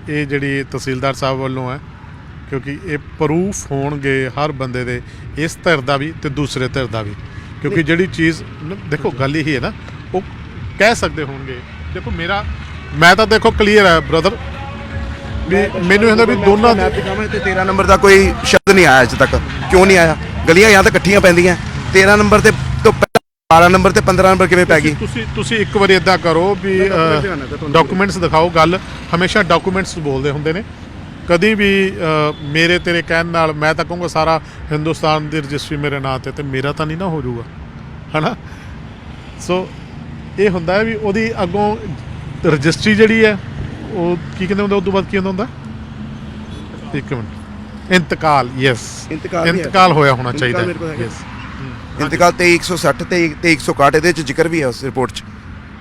ਇਹ ਜਿਹੜੀ ਤਹਿਸੀਲਦਾਰ ਸਾਹਿਬ ਵੱਲੋਂ ਹੈ ਕਿਉਂਕਿ ਇਹ ਪ੍ਰੂਫ ਹੋਣਗੇ ਹਰ ਬੰਦੇ ਦੇ ਇਸ ਧਿਰ ਦਾ ਵੀ ਤੇ ਦੂਸਰੇ ਧਿਰ ਦਾ ਵੀ। ਕਿਉਂਕਿ ਜਿਹੜੀ ਚੀਜ਼ ਦੇਖੋ ਗੱਲ ਇਹੀ ਹੈ ਨਾ ਉਹ ਕਹਿ ਸਕਦੇ ਹੋਣਗੇ। ਦੇਖੋ ਮੇਰਾ ਮੈਂ ਤਾਂ ਦੇਖੋ ਕਲੀਅਰ ਹੈ ਬ੍ਰਦਰ ਵੀ ਮੈਨੂੰ ਇਹਦਾ ਵੀ ਦੋਨਾਂ ਮੈਂ ਤੇ ਕਹਾਂ ਤੇ 13 ਨੰਬਰ ਦਾ ਕੋਈ ਸ਼ਬਦ ਨਹੀਂ ਆਇਆ ਅਜੇ ਤੱਕ। ਕਿਉਂ ਨਹੀਂ ਆਇਆ? ਗਲੀਆਂ ਜਾਂ ਤਾਂ ਇਕੱਠੀਆਂ ਪੈਂਦੀਆਂ। 13 ਨੰਬਰ ਤੇ ਤੋਂ 12 ਨੰਬਰ ਤੇ 15 ਨੰਬਰ ਕਿਵੇਂ ਪੈ ਗਈ? ਤੁਸੀਂ ਤੁਸੀਂ ਇੱਕ ਵਾਰੀ ਇਦਾਂ ਕਰੋ ਵੀ। ਡਾਕੂਮੈਂਟਸ ਦਿਖਾਓ ਗੱਲ। ਹਮੇਸ਼ਾ ਡਾਕੂਮੈਂਟਸ ਬੋਲਦੇ ਹੁੰਦੇ ਨੇ। ਕਦੀ ਵੀ ਮੇਰੇ ਤੇਰੇ ਕਹਿਣ ਨਾਲ ਮੈਂ ਤਾਂ ਕਹੂੰਗਾ ਸਾਰਾ ਹਿੰਦੁਸਤਾਨ ਦੀ ਰਜਿਸਟਰੀ ਮੇਰੇ ਨਾਂ ਤੇ ਤੇ ਮੇਰਾ ਤਾਂ ਨਹੀਂ ਨਾ ਹੋ ਜਾਊਗਾ। ਹਨਾ? ਸੋ ਇਹ ਹੁੰਦਾ ਵੀ ਉਹਦੀ ਅੱਗੋਂ ਰਜਿਸਟਰੀ ਜਿਹੜੀ ਹੈ ਉਹ ਕੀ ਕਹਿੰਦੇ ਹੁੰਦੇ ਉਸ ਤੋਂ ਬਾਅਦ ਕੀ ਹੁੰਦਾ ਹੁੰਦਾ? ਇੱਕ ਮਿੰਟ। ਇੰਤਕਾਲ ਯੈਸ ਇੰਤਕਾਲ ਹੋਇਆ ਹੋਣਾ ਚਾਹੀਦਾ। ਯੈਸ ਇੰਤਕਾਲ 2360 ਤੇ 2361 ਇਹਦੇ ਚ ਜ਼ਿਕਰ ਵੀ ਹੈ ਉਸ ਰਿਪੋਰਟ 'ਚ।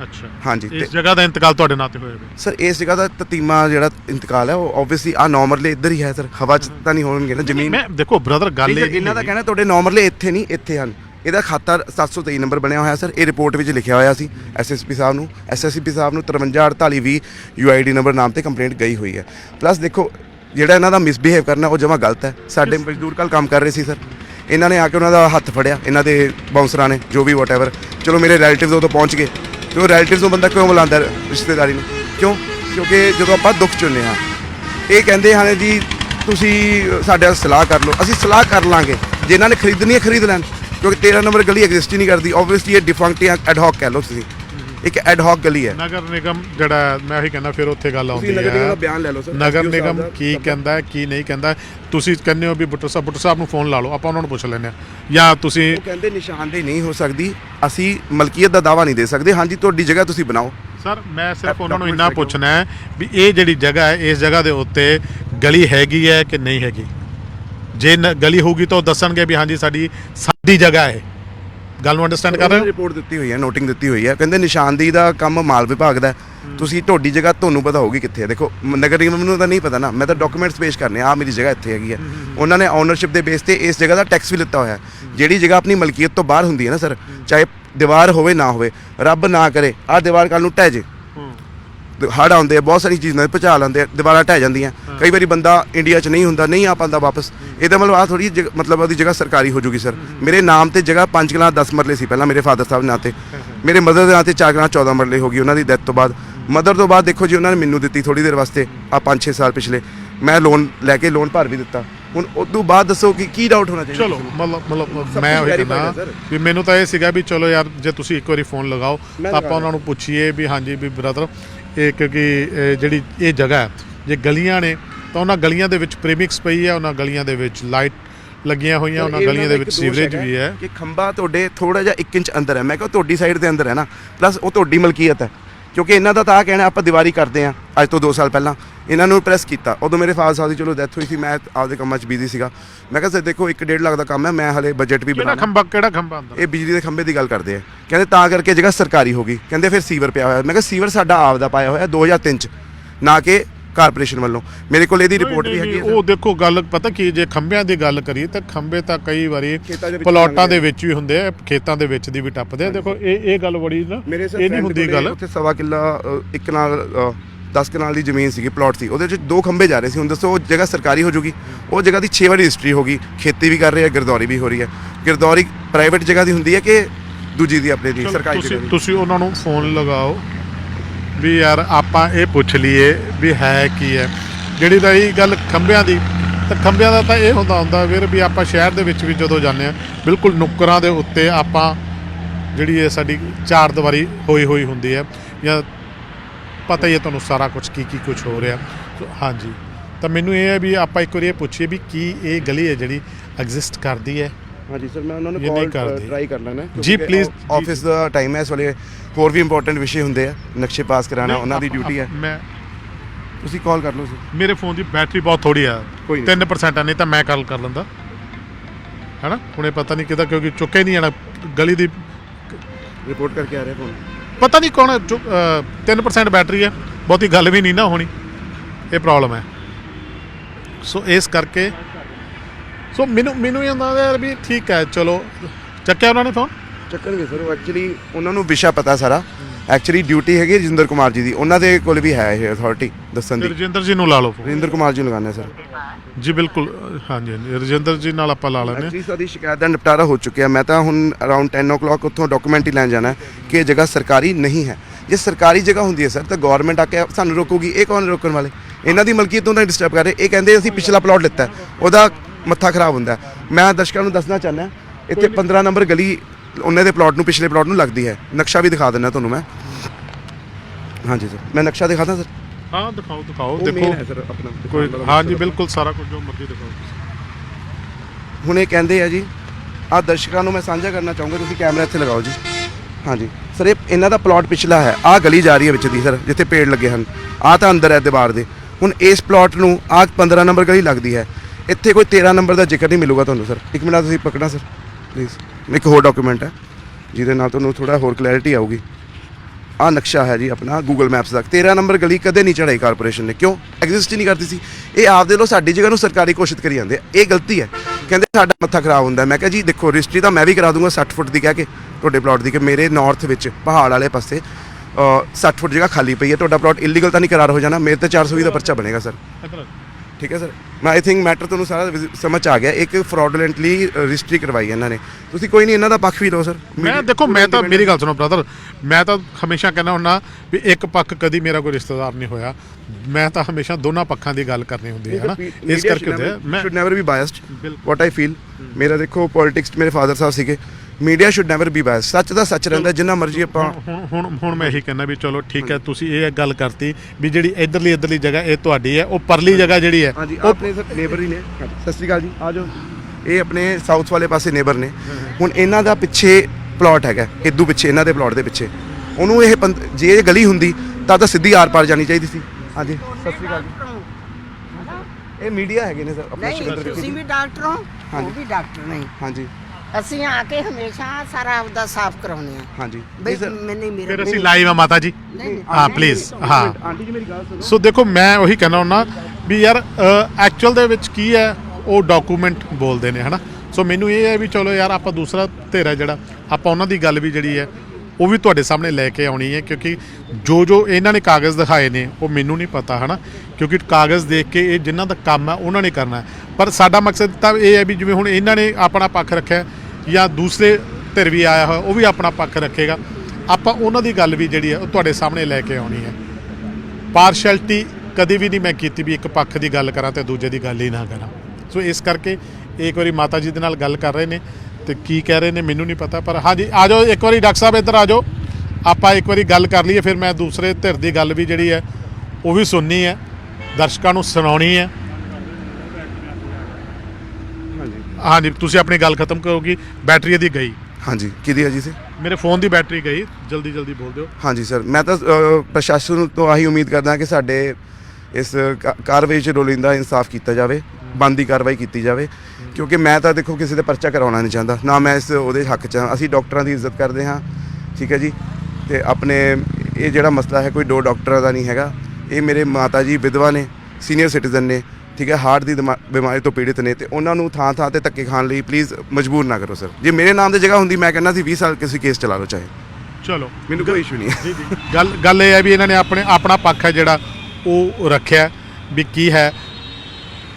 ਅੱਛਾ। ਹਾਂਜੀ ਇਸ ਜਗ੍ਹਾ ਦਾ ਇੰਤਕਾਲ ਤੁਹਾਡੇ ਨਾਂ ਤੇ ਹੋਇਆ ਸਰ ਇਸ ਜਗ੍ਹਾ ਦਾ ਤਤੀਮਾ ਜਿਹੜਾ ਇੰਤਕਾਲ ਹੈ ਉਹ ਆਬਵੀਅਸਲੀ ਆ ਨੋਰਮਲੀ ਇੱਧਰ ਹੀ ਹੈ ਸਰ ਹਵਾ 'ਚ ਤਾਂ ਨਹੀਂ ਹੋਣਗੇ ਨਾ ਜ਼ਮੀਨ। ਮੈਂ ਦੇਖੋ ਬ੍ਰਦਰ ਗੱਲ ਨਹੀਂ ਇਹ ਸਰ, ਇਹਨਾਂ ਦਾ ਕਹਿਣਾ ਤੁਹਾਡੇ ਨੋਰਮਲੀ ਇੱਥੇ ਨਹੀਂ ਇੱਥੇ ਹਨ। ਇਹਦਾ ਖਾਤਾ 723 ਨੰਬਰ ਬਣਿਆ ਹੋਇਆ ਸਰ ਇਹ ਰਿਪੋਰਟ ਵਿੱਚ ਲਿਖਿਆ ਹੋਇਆ ਸੀ ਐਸਐਸਪੀ ਸਾਹਿਬ ਨੂੰ। ਐਸਐਸਪੀ ਸਾਹਿਬ ਨੂੰ 534820 ਯੂਆਈਡੀ ਨੰਬਰ ਨਾਮ ਤੇ ਕੰਪਲੇਂਟ ਗਈ ਹੋਈ ਹੈ। ਪਲੱਸ ਦੇਖੋ ਜਿਹੜਾ ਇਹਨਾਂ ਦਾ ਮਿਸਬਿਹੇਵ ਕਰਨਾ ਉਹ ਜਮਾ ਗਲਤ ਹੈ। ਸਾਡੇ ਮਜ਼ਦੂਰ ਕੱਲ ਕੰਮ ਕਰ ਰਹੇ ਸੀ ਸਰ। ਇਹਨਾਂ ਨੇ ਆ ਕੇ ਉਹਨਾਂ ਦਾ ਹੱਥ ਫੜਿਆ ਇਹਨਾਂ ਦੇ ਬਾਉਂਸਰਾਂ ਨੇ ਜੋ ਵੀ ਵਾਟਐਵਰ ਚਲੋ ਮੇਰੇ ਰਿਲੇਟਿਵਸ ਉਦੋਂ ਪਹੁੰਚ ਗਏ। ਤੇ ਉਹ ਰਿਲੇਟਿਵਸ ਨੂੰ ਬੰਦਾ ਕਿਉਂ ਬੁਲਾਉਂਦਾ ਰਿਸ਼ਤੇਦਾਰੀ ਨੂੰ? ਕਿਉਂ? ਕਿਉਂਕਿ ਜਦੋਂ ਆਪਾਂ ਦੁੱਖ ਚੁੰਨੇ ਹਾਂ, ਇਹ ਕਹਿੰਦੇ ਹਨ ਜੀ, ਤੁਸੀਂ ਸਾਡੇ ਨਾਲ ਸਲਾਹ ਕਰ ਲਓ। ਅਸੀਂ ਸਲਾਹ ਕਰ ਲਾਂਗੇ। ਜੇ ਇਹਨਾਂ ਨੇ ਖਰੀਦਣੀ ਹੈ, ਖਰੀਦ ਲੈਣ। ਕਿਉਂਕਿ 13 ਨੰਬਰ ਗਲੀ ਐਗਜ਼ਿਸਟ ਹੀ ਨਹੀਂ ਕਰਦੀ। ਆਬਵੀਅਸਲੀ ਇਹ ਡਿਫੰਕਟ ਜਾਂ ਐਡ ਹਾਕ ਕਹਿ ਲਓ ਤੁਸੀਂ। ਇੱਕ ਐਡ ਹਾਕ ਗਲੀ ਹੈ। ਨਗਰ ਨਿਗਮ ਜਿਹੜਾ ਮੈਂ ਉਹੀ ਕਹਿੰਦਾ ਫਿਰ ਉੱਥੇ ਗੱਲ ਆਉਂਦੀ ਤੁਸੀਂ ਨਗਰ ਨਿਗਮ ਦਾ ਹੈ ਬਿਆਨ ਲੈ ਲਓ ਸਰ ਨਗਰ ਨਿਗਮ ਕੀ ਕਹਿੰਦਾ ਹੈ, ਕੀ ਨਹੀਂ ਕਹਿੰਦਾ ਹੈ। ਤੁਸੀਂ ਕਹਿੰਦੇ ਹੋ ਵੀ ਬੁੱਟਰ ਸਾਹਿਬ ਬੁੱਟਰ ਸਾਹਿਬ ਨੂੰ ਫੋਨ ਲਾ ਲਓ ਆਪਾਂ ਉਹਨਾਂ ਨੂੰ ਪੁੱਛ ਲੈਂਦੇ ਹਾਂ। ਜਾਂ ਤੁਸੀਂ ਉਹ ਕਹਿੰਦੇ ਨਿਸ਼ਾਨਦੇਹੀ ਨਹੀਂ ਹੋ ਸਕਦੀ ਅਸੀਂ ਮਲਕੀਅਤ ਦਾ ਦਾਵਾ ਨਹੀਂ ਦੇ ਸਕਦੇ। ਹਾਂਜੀ ਤੁਹਾਡੀ ਜਗ੍ਹਾ ਤੁਸੀਂ ਬਣਾਓ। ਸਰ ਮੈਂ ਸਿਰਫ ਉਹਨਾਂ ਨੂੰ ਇੰਨਾ। ਪੁੱਛਣਾ ਹੈ ਵੀ ਇਹ ਜਿਹੜੀ ਜਗ੍ਹਾ ਹੈ ਇਸ ਜਗ੍ਹਾ ਦੇ ਉੱਤੇ ਗਲੀ ਹੈਗੀ ਹੈ ਕਿ ਨਹੀਂ ਹੈਗੀ? ਜੇ ਨ- ਗਲੀ ਹੋਊਗੀ ਤਾਂ ਉਹ ਦੱਸਣਗੇ ਵੀ ਹਾਂਜੀ ਸਾਡੀ ਸਾਡੀ ਜਗ੍ਹਾ ਹੈ। ਗੱਲ ਨੂੰ ਅੰਡਰਸਟੈਂਡ ਕਰ ਰਹੇ ਹੋ? ਰਿਪੋਰਟ ਦਿੱਤੀ ਹੋਈ ਹੈ ਨੋਟਿੰਗ ਦਿੱਤੀ ਹੋਈ ਹੈ। ਕਹਿੰਦੇ ਨਿਸ਼ਾਨਦੇਹੀ ਦਾ ਕੰਮ ਮਾਲ ਵਿਭਾਗ ਦਾ ਹੈ। ਤੁਸੀਂ ਤੁਹਾਡੀ ਜਗ੍ਹਾ ਤੁਹਾਨੂੰ ਪਤਾ ਹੋਊਗੀ ਕਿੱਥੇ ਹੈ। ਦੇਖੋ ਮ- ਨਗਰ ਨਿਗਮ ਨੂੰ ਤਾਂ ਨਹੀਂ ਪਤਾ ਨਾ। ਮੈਂ ਤਾਂ ਡਾਕੂਮੈਂਟਸ ਪੇਸ਼ ਕਰਨੇ ਆ ਆਹ ਮੇਰੀ ਜਗ੍ਹਾ ਇੱਥੇ ਹੈਗੀ ਹੈ। ਉਹਨਾਂ ਨੇ ਓਨਰਸ਼ਿਪ ਦੇ ਬੇਸ ਤੇ ਇਸ ਜਗ੍ਹਾ ਦਾ ਟੈਕਸ ਵੀ ਲਿੱਤਾ ਹੋਇਆ ਹੈ। ਜਿਹੜੀ ਜਗ੍ਹਾ ਆਪਣੀ ਮਲਕੀਅਤ ਤੋਂ ਬਾਹਰ ਹੁੰਦੀ ਹੈ ਨਾ ਸਰ ਚਾਹੇ ਦੀਵਾਰ ਹੋਵੇ ਨਾ ਹੋਵੇ ਰੱਬ ਨਾ ਕਰੇ ਆਹ ਦੀਵਾਰ ਕੱਲ ਨੂੰ ਢਹਿ ਜੇ। ਹੜ੍ਹ ਆਉਂਦੇ ਆ ਬਹੁਤ ਸਾਰੀ ਚੀਜ਼ਾਂ ਭੁਚਾਲ ਆਉਂਦੇ ਆ ਦੀਵਾਰਾਂ ਢਹਿ ਜਾਂਦੀਆਂ। ਕਈ ਵਾਰੀ ਬੰਦਾ ਇੰਡੀਆ 'ਚ ਨਹੀਂ ਹੁੰਦਾ ਨਹੀਂ ਆ ਪਾਉਂਦਾ ਵਾਪਸ। ਇਹਦਾ ਮਤਲਬ ਆ ਥੋੜੀ ਮਤਲਬ ਉਹਦੀ ਜਗ੍ਹਾ ਸਰਕਾਰੀ ਹੋ ਜੂਗੀ ਸਰ। ਮੇਰੇ ਨਾਮ ਤੇ ਜਗ੍ਹਾ 5 ਕਨਾਲ 10 ਮਰਲੇ ਸੀ ਪਹਿਲਾਂ ਮੇਰੇ ਫਾਦਰ ਸਾਹਿਬ ਦੇ ਨਾਂ ਤੇ। ਮੇਰੇ ਮਦਰ ਦੇ ਨਾਂ ਤੇ 4 ਕਨਾਲ 14 ਮਰਲੇ ਹੋ ਗਈ ਉਹਨਾਂ ਦੀ ਡੈਥ ਤੋਂ ਬਾਅਦ। ਮਦਰ ਤੋਂ ਬਾਅਦ ਦੇਖੋ ਜੀ ਉਹਨਾਂ ਨੇ ਮੈਨੂੰ ਦਿੱਤੀ ਥੋੜੀ ਦੇਰ ਵਾਸਤੇ ਆ 5-6 ਸਾਲ ਪਿਛਲੇ। ਮੈਂ ਲੋਨ ਲੈ ਕੇ ਲੋਨ ਭਰ ਵੀ ਦਿੱਤਾ। ਹੁਣ ਉਸ ਤੋਂ ਬਾਅਦ ਦੱਸੋ ਕਿ ਕੀ ਡਾਊਟ ਹੋਣਾ ਚਾਹੀਦਾ ਚਲੋ ਮਤਲਬ ਮਤਲਬ ਮੈਂ ਉਹੀ ਕਹਿੰਦਾ। ਵੀ ਮੈਨੂੰ ਤਾਂ ਇਹ ਸੀਗਾ ਵੀ ਚਲੋ ਯਾਰ ਜੇ ਤੁਸੀਂ ਇੱਕ ਵਾਰੀ ਫੋਨ ਲਗਾਓ ਤਾਂ ਆਪਾਂ ਉਹਨਾਂ ਨੂੰ ਪੁੱਛੀਏ ਵੀ ਹਾਂਜੀ ਵੀ ਬ੍ਰਦਰ ਇਹ ਕਿਉਂਕਿ ਜਿਹੜੀ ਇਹ ਜਗ੍ਹਾ ਹੈ ਜੇ ਗਲੀਆਂ ਨੇ ਤਾਂ ਉਹਨਾਂ ਗਲੀਆਂ ਦੇ ਵਿੱਚ ਪ੍ਰੀਮਿਕਸ ਪਈ ਹੈ ਉਹਨਾਂ ਗਲੀਆਂ ਦੇ ਵਿੱਚ ਲਾਈਟ ਲੱਗੀਆਂ ਹੋਈਆਂ ਉਹਨਾਂ ਗਲੀਆਂ ਦੇ ਵਿੱਚ ਸੀਵਰੇਜ ਵੀ ਹੈ। ਕਿ ਖੰਭਾ ਤੁਹਾਡੇ ਥੋੜਾ ਜਿਹਾ 1 ਇੰਚ ਅੰਦਰ ਹੈ। ਮੈਂ ਕਿਹਾ ਤੁਹਾਡੀ ਸਾਈਡ ਦੇ ਅੰਦਰ ਹੈ ਨਾ। ਪਲੱਸ ਉਹ ਤੁਹਾਡੀ ਮਲਕੀਅਤ ਹੈ। ਕਿਉਂਕਿ ਇਹਨਾਂ ਦਾ ਤਾਂ ਆ ਕਹਿਣਾ ਆਪਾਂ ਦੀਵਾਰੀ ਕਰਦੇ ਆ ਅੱਜ ਤੋਂ 2 ਸਾਲ ਪਹਿਲਾਂ। ਇਹਨਾਂ ਨੂੰ ਪ੍ਰੈਸ ਕੀਤਾ। ਉਦੋਂ ਮੇਰੇ ਫਾਦਰ ਸਾਹਿਬ ਦੀ ਚਲੋ ਡੈਥ ਹੋਈ ਸੀ ਮੈਂ ਆਪਦੇ ਕੰਮਾਂ 'ਚ ਬਿਜ਼ੀ ਸੀਗਾ। ਮੈਂ ਕਿਹਾ ਸਰ ਦੇਖੋ 1.5 ਲੱਖ ਦਾ ਕੰਮ ਹੈ ਮੈਂ ਹਲੇ ਬਜਟ ਵੀ ਕਿਹੜਾ ਬਣਾਉਣਾ। ਖੰਭਾ ਕਿਹੜਾ ਖੰਭਾ ਅੰਦਰ ਇਹ ਬਿਜਲੀ ਦੇ ਖੰਭੇ ਦੀ ਗੱਲ ਕਰਦੇ ਆ। ਕਹਿੰਦੇ ਤਾਂ ਕਰਕੇ ਜਗ੍ਹਾ ਸਰਕਾਰੀ ਹੋ ਗਈ। ਕਹਿੰਦੇ ਫਿਰ ਸੀਵਰ ਪਿਆ ਹੋਇਆ। ਮੈਂ ਕਿਹਾ ਸੀਵਰ ਸਾਡਾ ਆਪ ਦਾ ਪਾਇਆ ਹੋਇਆ 2003 ਚ। ਨਾ ਕਿ ਕਾਰਪੋਰੇਸ਼ਨ ਵੱਲੋਂ। ਮੇਰੇ ਕੋਲ ਇਹਦੀ ਰਿਪੋਰਟ ਵੀ ਹੈਗੀ ਹੈ ਉਹ ਦੇਖੋ ਗੱਲ ਪਤਾ ਕੀ ਜੇ ਖੰਭਿਆਂ ਦੀ ਗੱਲ ਕਰੀਏ ਤਾਂ ਖੰਭੇ ਤਾਂ ਕਈ ਵਾਰੀ ਪਲਾਟਾਂ ਦੇ ਵਿੱਚ ਵੀ ਹੁੰਦੇ ਆ ਖੇਤਾਂ ਦੇ ਵਿੱਚ ਦੀ ਵੀ ਟੱਪਦੇ ਆ। ਦੇਖੋ ਇਹ ਇਹ ਗੱਲ ਬੜੀ ਨਾ ਇਹ ਨਹੀਂ ਹੁੰਦੀ ਗੱਲ। ਉੱਥੇ ਸਵਾ ਕਿੱਲਾ ਇੱਕ ਨਾਲ 10 ਕਨਾਲ ਦੀ ਜ਼ਮੀਨ ਸੀਗੀ ਪਲਾਟ ਸੀ। ਉਹਦੇ ਵਿੱਚ ਦੋ ਖੰਭੇ ਜਾ ਰਹੇ ਸੀ। ਹੁਣ ਦੱਸੋ ਉਹ ਜਗ੍ਹਾ ਸਰਕਾਰੀ ਹੋ ਜੂਗੀ। ਉਹ ਜਗ੍ਹਾ ਦੀ 6 ਵਾਰੀ ਰਜਿਸਟਰੀ ਹੋ ਗਈ। ਖੇਤੀ ਵੀ ਕਰ ਰਹੇ ਆ ਗਿਰਦੌਰੀ ਵੀ ਹੋ ਰਹੀ ਹੈ। ਗਿਰਦੌਰੀ ਪ੍ਰਾਈਵੇਟ ਜਗ੍ਹਾ ਦੀ ਹੁੰਦੀ ਹੈ ਕਿ ਦੂਜੀ ਦੀ ਆਪਣੇ ਦੀ ਸਰਕਾਰੀ ਤੁਸੀਂ ਉਹਨਾਂ ਨੂੰ ਫੋਨ ਲਗਾਓ। ਵੀ ਯਾਰ ਆਪਾਂ ਇਹ ਪੁੱਛ ਲਈਏ ਵੀ ਹੈ ਕੀ ਹੈ। ਜਿਹੜੀ ਰਹੀ ਗੱਲ ਖੰਭਿਆਂ ਦੀ, ਤਾਂ ਖੰਭਿਆਂ ਦਾ ਤਾਂ ਇਹ ਹੁੰਦਾ ਹੁੰਦਾ ਵੀਰ ਵੀ ਆਪਾਂ ਸ਼ਹਿਰ ਦੇ ਵਿੱਚ ਵੀ ਜਦੋਂ ਜਾਂਦੇ ਆ ਬਿਲਕੁਲ ਨੁੱਕਰਾਂ ਦੇ ਉੱਤੇ ਆਪਾਂ ਜਿਹੜੀ ਇਹ ਸਾਡੀ ਚਾਰ ਦੀਵਾਰੀ ਹੋਈ ਹੋਈ ਹੁੰਦੀ ਹੈ। ਜਾਂ ਪਤਾ ਹੀ ਹੈ ਤੁਹਾਨੂੰ ਸਾਰਾ ਕੁਝ ਕੀ ਕੀ ਕੁਝ ਹੋ ਰਿਹਾ। ਹਾਂਜੀ, ਤਾਂ ਮੈਨੂੰ ਇਹ ਹੈ ਵੀ ਆਪਾਂ ਇੱਕ ਵਾਰੀ ਇਹ ਪੁੱਛੀਏ ਵੀ ਕੀ ਇਹ ਗਲੀ ਹੈ ਜਿਹੜੀ ਐਗਜ਼ਿਸਟ ਕਰਦੀ ਹੈ? ਹਾਂਜੀ ਸਰ ਮੈਂ ਉਹਨਾਂ ਨੂੰ ਕਾਲ। ਟਰਾਈ ਕਰ ਲੈਣਾ ਜੀ, please, ਜੀ। ਆਫਿਸ ਦਾ ਟਾਈਮ ਹੈ ਇਸ ਵੇਲੇ ਹੋਰ ਵੀ ਇੰਪੋਰਟੈਂਟ ਵਿਸ਼ੇ ਹੁੰਦੇ ਆ ਨਕਸ਼ੇ ਪਾਸ ਕਰਾਉਣਾ ਉਹਨਾਂ ਦੀ ਡਿਊਟੀ ਹੈ। ਮੈਂ ਤੁਸੀਂ ਕਾਲ ਕਰ ਲਓ ਸਰ ਮੇਰੇ ਫੋਨ ਦੀ ਬੈਟਰੀ ਬਹੁਤ ਥੋੜੀ ਆ। ਕੋਈ ਨਹੀਂ। 3% ਆ ਨਹੀਂ ਤਾਂ ਮੈਂ ਕਾਲ ਕਰ ਲੈਂਦਾ। ਹੈਨਾ? ਹੁਣੇ ਪਤਾ ਨਹੀਂ ਕਿਦਾ ਕਿਉਂਕਿ ਚੁੱਕਿਆ ਨਹੀਂ ਆਣਾ ਗਲੀ ਦੀ ਰਿਪੋਰਟ ਕਰਕੇ ਆ ਰਿਹਾ ਫੋਨ ਪਤਾ ਨਹੀਂ ਕੌਣ ਚੁ- ਅਹ 3% ਬੈਟਰੀ ਹੈ। ਬਹੁਤੀ ਗੱਲ ਵੀ ਨਹੀਂ ਨਾ ਹੋਣੀ। ਇਹ ਪ੍ਰੋਬਲਮ ਹੈ। ਸੋ ਇਸ ਕਰਕੇ ਸੋ ਮੈਨੂੰ ਮੈਨੂੰ ਇਹ ਹੁੰਦਾ ਯਾਰ ਵੀ ਠੀਕ ਹੈ ਚਲੋ। ਚੱਕਿਆ ਉਹਨਾਂ ਨੇ ਫੋਨ ਚੱਕਣਗੇ ਸਰ ਐਕਚੁਅਲੀ ਉਹਨਾਂ ਨੂੰ ਵਿਸ਼ਾ ਪਤਾ ਸਾਰਾ। ਐਕਚੁਅਲੀ ਡਿਊਟੀ ਹੈਗੀ ਰਜਿੰਦਰ ਕੁਮਾਰ ਜੀ ਦੀ। ਉਹਨਾਂ ਦੇ ਕੋਲ ਵੀ ਹੈ ਇਹ ਅਥਾਰਟੀ ਦੱਸਣ ਦੀ। ਰਜਿੰਦਰ ਜੀ ਨੂੰ ਲਾ ਲਓ phone। ਰਜਿੰਦਰ ਕੁਮਾਰ ਜੀ ਨੂੰ ਲਗਾਉਂਦੇ ਸਰ ਜੀ ਬਿਲਕੁਲ ਹਾਂਜੀ ਹਾਂਜੀ। ਰਜਿੰਦਰ ਜੀ ਨਾਲ ਆਪਾਂ ਲਾ ਲੈਂਦੇ ਹਾਂ। ਐਕਚੁਅਲੀ ਸਾਡੀ ਸ਼ਿਕਾਇਤ ਦਾ ਨਿਪਟਾਰਾ ਹੋ ਚੁੱਕਿਆ ਮੈਂ ਤਾਂ ਹੁਣ ਅਰਾਊਂਡ 10 o'clock ਉੱਥੋਂ ਡਾਕੂਮੈਂਟ ਹੀ ਲੈਣ ਜਾਣਾ ਹੈ ਕਿ ਇਹ ਜਗ੍ਹਾ ਸਰਕਾਰੀ ਨਹੀਂ ਹੈ। ਜੇ ਸਰਕਾਰੀ ਜਗ੍ਹਾ ਹੁੰਦੀ ਹੈ ਸਰ ਤਾਂ ਗਵਰਨਮੈਂਟ ਆ ਕੇ ਸਾਨੂੰ ਰੋਕੂਗੀ। ਇਹ ਕੌਣ ਰੋਕਣ ਵਾਲੇ? ਇਹਨਾਂ ਦੀ ਮਲਕੀਅਤ ਤੋਂ ਤਾਂ ਡਿਸਟਰਬ ਕਰ ਰਹੇ। ਇਹ ਕਹਿੰਦੇ ਅਸੀਂ ਪਿਛਲਾ ਪਲਾਟ ਲਿੱਤਾ ਹੈ, ਉਹਦਾ ਮੱਥਾ ਖਰਾਬ ਹੁੰਦਾ। ਮੈਂ ਦਰਸ਼ਕਾਂ ਨੂੰ ਦੱਸਣਾ ਚਾਹੁੰਦਾ ਇੱਥੇ 15 ਨੰਬਰ ਗਲੀ ਉਹਨਾਂ ਦੇ ਪਲਾਟ ਨੂੰ ਪਿਛਲੇ ਪਲਾਟ ਨੂੰ ਲੱਗਦੀ ਹੈ। ਨਕਸ਼ਾ ਵੀ ਦਿਖਾ ਦਿੰਦਾ ਤੁਹਾਨੂੰ ਮੈਂ। ਹਾਂਜੀ ਸਰ ਮੈਂ ਨਕਸ਼ਾ ਦਿਖਾਦਾ ਸਰ ਹਾਂ ਦਿਖਾਓ ਦਿਖਾਓ। ਦੇਖੋ ਸਰ ਆਪਣਾ ਕੋਈ ਹਾਂਜੀ। ਬਿਲਕੁਲ ਸਾਰਾ ਕੁਝ ਜੋ ਮਰਜ਼ੀ ਦਿਖਾਓ। ਹੁਣ ਇਹ ਕਹਿੰਦੇ ਆ ਜੀ ਆ ਦਰਸ਼ਕਾਂ ਨੂੰ ਮੈਂ ਸਾਂਝਾ ਕਰਨਾ ਚਾਹੂੰਗਾ ਤੁਸੀਂ ਕੈਮਰਾ ਇੱਥੇ ਲਗਾਓ ਜੀ। ਹਾਂਜੀ। ਸਰ ਇਹ ਇਹਨਾਂ ਦਾ ਪਲਾਟ ਪਿਛਲਾ ਹੈ। ਆ ਗਲੀ ਜਾ ਰਹੀ ਹੈ ਵਿੱਚ ਦੀ ਸਰ ਜਿੱਥੇ ਪੇੜ ਲੱਗੇ ਹਨ। ਆ ਤਾਂ ਅੰਦਰ ਹੈ ਦੀਵਾਰ ਦੇ। ਹੁਣ ਇਸ ਪਲਾਟ ਨੂੰ ਆ 15 ਨੰਬਰ ਗਲੀ ਲੱਗਦੀ ਹੈ। ਇੱਥੇ ਕੋਈ 13 ਨੰਬਰ ਦਾ ਜ਼ਿਕਰ ਨਹੀਂ ਮਿਲੂਗਾ ਤੁਹਾਨੂੰ ਸਰ। ਇੱਕ ਮਿੰਟ ਤੁਸੀਂ ਪਕੜਨਾ ਸਰ। ਪਲੀਜ਼ ਇੱਕ ਹੋਰ ਡਾਕੂਮੈਂਟ ਹੈ ਜਿਹਦੇ ਨਾਲ ਤੁਹਾਨੂੰ ਥੋੜਾ ਹੋਰ ਕਲੈਰਿਟੀ ਆਊਗੀ। ਆ ਨਕਸ਼ਾ ਹੈ ਜੀ ਆਪਣਾ ਗੂਗਲ ਮੈਪਸ ਦਾ। 13 ਨੰਬਰ ਗਲੀ ਕਦੇ ਨਹੀਂ ਚੜਾਈ ਕਾਰਪੋਰੇਸ਼ਨ ਨੇ। ਕਿਉਂ? ਐਗਜ਼ਿਸਟ ਹੀ ਨਹੀਂ ਕਰਦੀ ਸੀ। ਇਹ ਆਪਦੇ ਲੋ ਸਾਡੀ ਜਗ੍ਹਾ ਨੂੰ ਸਰਕਾਰੀ ਘੋਸ਼ਿਤ ਕਰੀ ਜਾਂਦੇ ਇਹ ਗਲਤੀ ਹੈ। ਕਹਿੰਦੇ ਸਾਡਾ ਮੱਥਾ ਖਰਾਬ ਹੁੰਦਾ ਮੈਂ ਕਿਹਾ ਜੀ ਦੇਖੋ ਰਜਿਸਟਰੀ ਤਾਂ ਮੈਂ ਵੀ ਕਰਾ ਦੂੰਗਾ 60 ਫੁੱਟ ਦੀ ਕਹਿ ਕੇ ਤੁਹਾਡੇ ਪਲਾਟ ਦੀ ਕਿ ਮੇਰੇ ਨਾਰਥ ਵਿੱਚ ਪਹਾੜ ਵਾਲੇ ਪਾਸੇ ਅ, 60 ਫੁੱਟ ਜਗ੍ਹਾ ਖਾਲੀ ਪਈ ਹੈ। ਤੁਹਾਡਾ ਪਲਾਟ ਇਲੀਗਲ ਤਾਂ ਨਹੀਂ ਕਰਾਰ ਹੋ ਜਾਣਾ। ਮੇਰੇ ਤੇ 420 ਦਾ ਪਰਚਾ ਬਣੇਗਾ ਸਰ। ਠੀਕ ਹੈ ਸਰ? ਮੈਂ ਆਈ ਥਿੰਕ ਮੈਟਰ ਤੁਹਾਨੂੰ ਸਾਰਾ ਵਿਜ਼- ਸਮਝ ਆ ਗਿਆ। ਇੱਕ ਫਰਾਡੂਲੈਂਟਲੀ ਰਜਿਸਟਰੀ ਕਰਵਾਈ ਇਹਨਾਂ ਨੇ। ਤੁਸੀਂ ਕੋਈ ਨਹੀਂ ਇਹਨਾਂ ਦਾ ਪੱਖ ਵੀ ਲਓ ਸਰ। ਮੈਂ ਦੇਖੋ ਮੈਂ ਤਾਂ ਮੇਰੀ ਗੱਲ ਸੁਣੋ ਬ੍ਰਦਰ ਮੈਂ ਤਾਂ ਹਮੇਸ਼ਾ ਕਹਿੰਦਾ ਹੁੰਨਾ ਵੀ ਇੱਕ ਪੱਖ ਕਦੀ ਮੇਰਾ ਕੋਈ ਰਿਸ਼ਤੇਦਾਰ ਨਹੀਂ ਹੋਇਆ। ਮੈਂ ਤਾਂ ਹਮੇਸ਼ਾ ਦੋਨਾਂ ਪੱਖਾਂ ਦੀ ਗੱਲ ਕਰਨੀ ਹੁੰਦੀ ਹੈ ਹਨਾ ਇਸ ਕਰਕੇ ਹੁੰਦੇ। ਮੈਂ ਸ਼ੁੱਡ ਨੈਵਰ ਬੀ ਬਾਇਸਡ ਬਿਲਕੁਲ। ਵਾਟ ਆਈ ਫੀਲ ਮੇਰਾ ਦੇਖੋ ਪੋਲਿਟਿਕਸ ਮੇਰੇ ਫਾਦਰ ਸਾਹਿਬ ਸੀਗੇ। Media should never be biased ਸੱਚ ਦਾ ਸੱਚ ਰਹਿੰਦਾ ਜਿੰਨਾ ਮਰਜ਼ੀ ਆਪਾਂ ਹੁਣ ਹੁਣ ਹੁਣ ਮੈਂ ਇਹੀ ਕਹਿੰਦਾ ਵੀ ਚਲੋ ਠੀਕ ਹੈ ਤੁਸੀਂ ਇਹ ਗੱਲ ਕਰਤੀ ਵੀ ਜਿਹੜੀ ਇਧਰਲੀ ਇਧਰਲੀ ਜਗ੍ਹਾ ਇਹ ਤੁਹਾਡੀ ਹੈ ਉਹ ਪਰਲੀ ਜਗ੍ਹਾ ਜਿਹੜੀ ਹੈ ਹਾਂਜੀ ਉਹ ਆਪਣੇ ਸਰ ਨੇਬਰ ਹੀ ਨੇ। ਸਤਿ ਸ਼੍ਰੀ ਅਕਾਲ ਜੀ। ਆ ਜਾਓ। ਇਹ ਆਪਣੇ ਸਾਊਥ ਵਾਲੇ ਪਾਸੇ ਨੇਬਰ ਨੇ। ਹੁਣ ਇਹਨਾਂ ਦਾ ਪਿੱਛੇ ਪਲਾਟ ਹੈਗਾ ਇਦੋਂ ਪਿੱਛੇ ਇਹਨਾਂ ਦੇ ਪਲਾਟ ਦੇ ਪਿੱਛੇ। ਉਹਨੂੰ ਇਹ ਜੇ ਇਹ ਗਲੀ ਹੁੰਦੀ ਤਾਂ ਤਾਂ ਸਿੱਧੀ ਆਰ ਪਾਰ ਜਾਣੀ ਚਾਹੀਦੀ ਸੀ। ਹਾਂਜੀ ਸਤਿ ਸ਼੍ਰੀ ਅਕਾਲ ਜੀ। ਇਹ ਮੀਡੀਆ ਹੈਗੇ ਨੇ ਸਰ ਆਪਣਾ ਸ਼ਿੰਦਰ ਤੁਸੀਂ ਜੀ ਵੀ ਡਾਕਟਰ ਹੋ ਹਾਂਜੀ। ਉਹ ਵੀ ਡਾਕਟਰ ਨਹੀਂ ਹਾਂਜੀ। ਅਸੀਂ ਆ ਕੇ ਹਮੇਸ਼ਾ ਸਾਰਾ ਆਪਦਾ ਸਾਫ਼ ਕਰਾਉਂਦੇ ਆ ਹਾਂਜੀ। ਬਈ ਮੈਨੇ ਮੇਰਾ ਫਿਰ ਅਸੀਂ ਲਾਈਵ ਆ ਮਾਤਾ ਜੀ। ਨਹੀਂ ਹਾਂ ਪਲੀਜ਼ ਹਾਂ। ਆਂਟੀ ਜੀ ਮੇਰੀ ਗੱਲ ਸੁਣੋ। ਸੋ ਦੇਖੋ ਮੈਂ ਉਹੀ ਕਹਿਣਾ ਹੁੰਦਾ ਵੀ ਯਾਰ ਐਕਚੁਅਲ ਦੇ ਵਿੱਚ ਕੀ ਹੈ ਉਹ ਡਾਕੂਮੈਂਟ ਬੋਲਦੇ ਨੇ ਹਨਾ? ਸੋ ਮੈਨੂੰ ਇਹ ਹੈ ਵੀ ਚਲੋ ਯਾਰ ਆਪਾਂ ਦੂਸਰਾ ਧਿਰ ਜਿਹੜਾ ਆਪਾਂ ਉਹਨਾਂ ਦੀ ਗੱਲ ਵੀ ਜਿਹੜੀ ਹੈ ਉਹ ਵੀ ਤੁਹਾਡੇ ਸਾਹਮਣੇ ਲੈ ਕੇ ਆਉਣੀ ਹੈ ਕਿਉਂਕਿ ਜੋ ਜੋ ਇਹਨਾਂ ਨੇ ਕਾਗਜ਼ ਦਿਖਾਏ ਨੇ, ਉਹ ਮੈਨੂੰ ਨਹੀਂ ਪਤਾ, ਹਨਾ? ਕਿਉਂਕਿ ਕਾਗਜ਼ ਦੇਖ ਕੇ ਇਹ ਜਿਨ੍ਹਾਂ ਦਾ ਕੰਮ ਹੈ, ਉਹਨਾਂ ਨੇ ਕਰਨਾ ਪਰ ਸਾਡਾ ਮਕਸਦ ਤਾਂ ਇਹ ਹੈ ਵੀ ਜਿਵੇਂ ਹੁਣ ਇਹਨਾਂ ਨੇ ਆਪਣਾ ਪੱਖ ਰੱਖਿਆ ਜਾਂ ਦੂਸਰੇ ਧਿਰ ਵੀ ਆਇਆ ਹੋਇਆ, ਉਹ ਵੀ ਆਪਣਾ ਪੱਖ ਰੱਖੇਗਾ। ਆਪਾਂ ਉਹਨਾਂ ਦੀ ਗੱਲ ਵੀ ਜਿਹੜੀ ਹੈ, ਉਹ ਤੁਹਾਡੇ ਸਾਹਮਣੇ ਲੈ ਕੇ ਆਉਣੀ ਹੈ। ਪਾਰਸ਼ੈਲਿਟੀ ਕਦੇ ਵੀ ਨਹੀਂ ਮੈਂ ਕੀਤੀ ਵੀ ਇੱਕ ਪੱਖ ਦੀ ਗੱਲ ਕਰਾਂ ਤੇ ਦੂਜੇ ਦੀ ਗੱਲ ਹੀ ਨਾ ਕਰਾਂ। ਸੋ ਇਸ ਕਰਕੇ ਇਹ ਇੱਕ ਵਾਰੀ ਮਾਤਾ ਜੀ ਦੇ ਨਾਲ ਗੱਲ ਕਰ ਰਹੇ ਨੇ। ਤੇ ਕੀ ਕਹਿ ਰਹੇ ਨੇ ਮੈਨੂੰ ਨਹੀਂ ਪਤਾ ਪਰ ਹਾਂਜੀ ਆ ਜਾਓ ਇੱਕ ਵਾਰੀ ਡਾਕਟਰ ਸਾਹਿਬ ਇੱਧਰ ਆ ਜਾਓ। ਆਪਾਂ ਇੱਕ ਵਾਰੀ ਗੱਲ ਕਰ ਲਈਏ ਫਿਰ ਮੈਂ ਦੂਸਰੇ ਧਿਰ ਦੀ ਗੱਲ ਵੀ ਜਿਹੜੀ ਹੈ ਉਹ ਵੀ ਸੁਣਨੀ ਹੈ। ਦਰਸ਼ਕਾਂ ਨੂੰ ਸੁਣਾਉਣੀ ਹੈ। ਹਾਂਜੀ। ਹਾਂਜੀ ਤੁਸੀਂ ਆਪਣੀ ਗੱਲ ਖਤਮ ਕਰੋਗੀ ਬੈਟਰੀ ਇਹਦੀ ਗਈ। ਹਾਂਜੀ ਕਿਹਦੀ ਹੈ ਜੀ ਸੇ? ਮੇਰੇ ਫੋਨ ਦੀ ਬੈਟਰੀ ਗਈ ਜਲਦੀ ਜਲਦੀ ਬੋਲ ਦਿਓ। ਹਾਂਜੀ ਸਰ ਮੈਂ ਤਾਂ ਅ, ਪ੍ਰਸ਼ਾਸਨ ਤੋਂ ਆਹੀ ਉਮੀਦ ਕਰਦਾ ਕਿ ਸਾਡੇ ਇਸ ਕਾ- ਕਾਰਵਾਈ 'ਚ ਰੋਲਿੰਦਾ ਇਨਸਾਫ ਕੀਤਾ ਜਾਵੇ। ਬੰਦੀ ਕਾਰਵਾਈ ਕੀਤੀ ਜਾਵੇ। ਕਿਉਂਕਿ ਮੈਂ ਤਾਂ ਦੇਖੋ ਕਿਸੇ ਦੇ ਪਰਚਾ ਕਰਾਉਣਾ ਨਹੀਂ ਚਾਹੁੰਦਾ। ਨਾ ਮੈਂ ਇਸ ਉਹਦੇ ਹੱਕ 'ਚ ਹਾਂ। ਅਸੀਂ ਡਾਕਟਰਾਂ ਦੀ ਇੱਜ਼ਤ ਕਰਦੇ ਹਾਂ। ਠੀਕ ਹੈ ਜੀ? ਤੇ ਆਪਣੇ ਇਹ ਜਿਹੜਾ ਮਸਲਾ ਹੈ ਕੋਈ ਦੋ ਡਾਕਟਰਾਂ ਦਾ ਨਹੀਂ ਹੈਗਾ। ਇਹ ਮੇਰੇ ਮਾਤਾ ਜੀ ਵਿਧਵਾ ਨੇ ਸੀਨੀਅਰ ਸਿਟੀਜ਼ਨ ਨੇ। ਠੀਕ ਹੈ? ਹਾਰਟ ਦੀ ਬਿਮਾਰੀ ਤੋਂ ਪੀੜਿਤ ਨੇ। ਤੇ ਉਹਨਾਂ ਨੂੰ ਥਾਂ ਥਾਂ ਤੇ ਧੱਕੇ ਖਾਣ ਲਈ ਪਲੀਜ਼ ਮਜਬੂਰ ਨਾ ਕਰੋ ਸਰ ਜੇ ਮੇਰੇ ਨਾਮ ਦੀ ਜਗ੍ਹਾ ਹੁੰਦੀ ਮੈਂ ਕਹਿੰਦਾ ਸੀ 20 ਸਾਲ ਕਿਸੇ ਕੇਸ ਚਲਾ ਲਓ ਚਾਹੇ। ਚਲੋ। ਮੈਨੂੰ ਕੋਈ ਇਸ਼ੂ ਨਹੀਂ ਹੈ। ਜੀ ਜੀ। ਗੱਲ ਗੱਲ ਇਹ ਹੈ ਵੀ ਇਹਨਾਂ ਨੇ ਆਪਣੇ ਆਪਣਾ ਪੱਖ ਹੈ ਜਿਹੜਾ ਉਹ ਰੱਖਿਆ ਵੀ ਕੀ ਹੈ।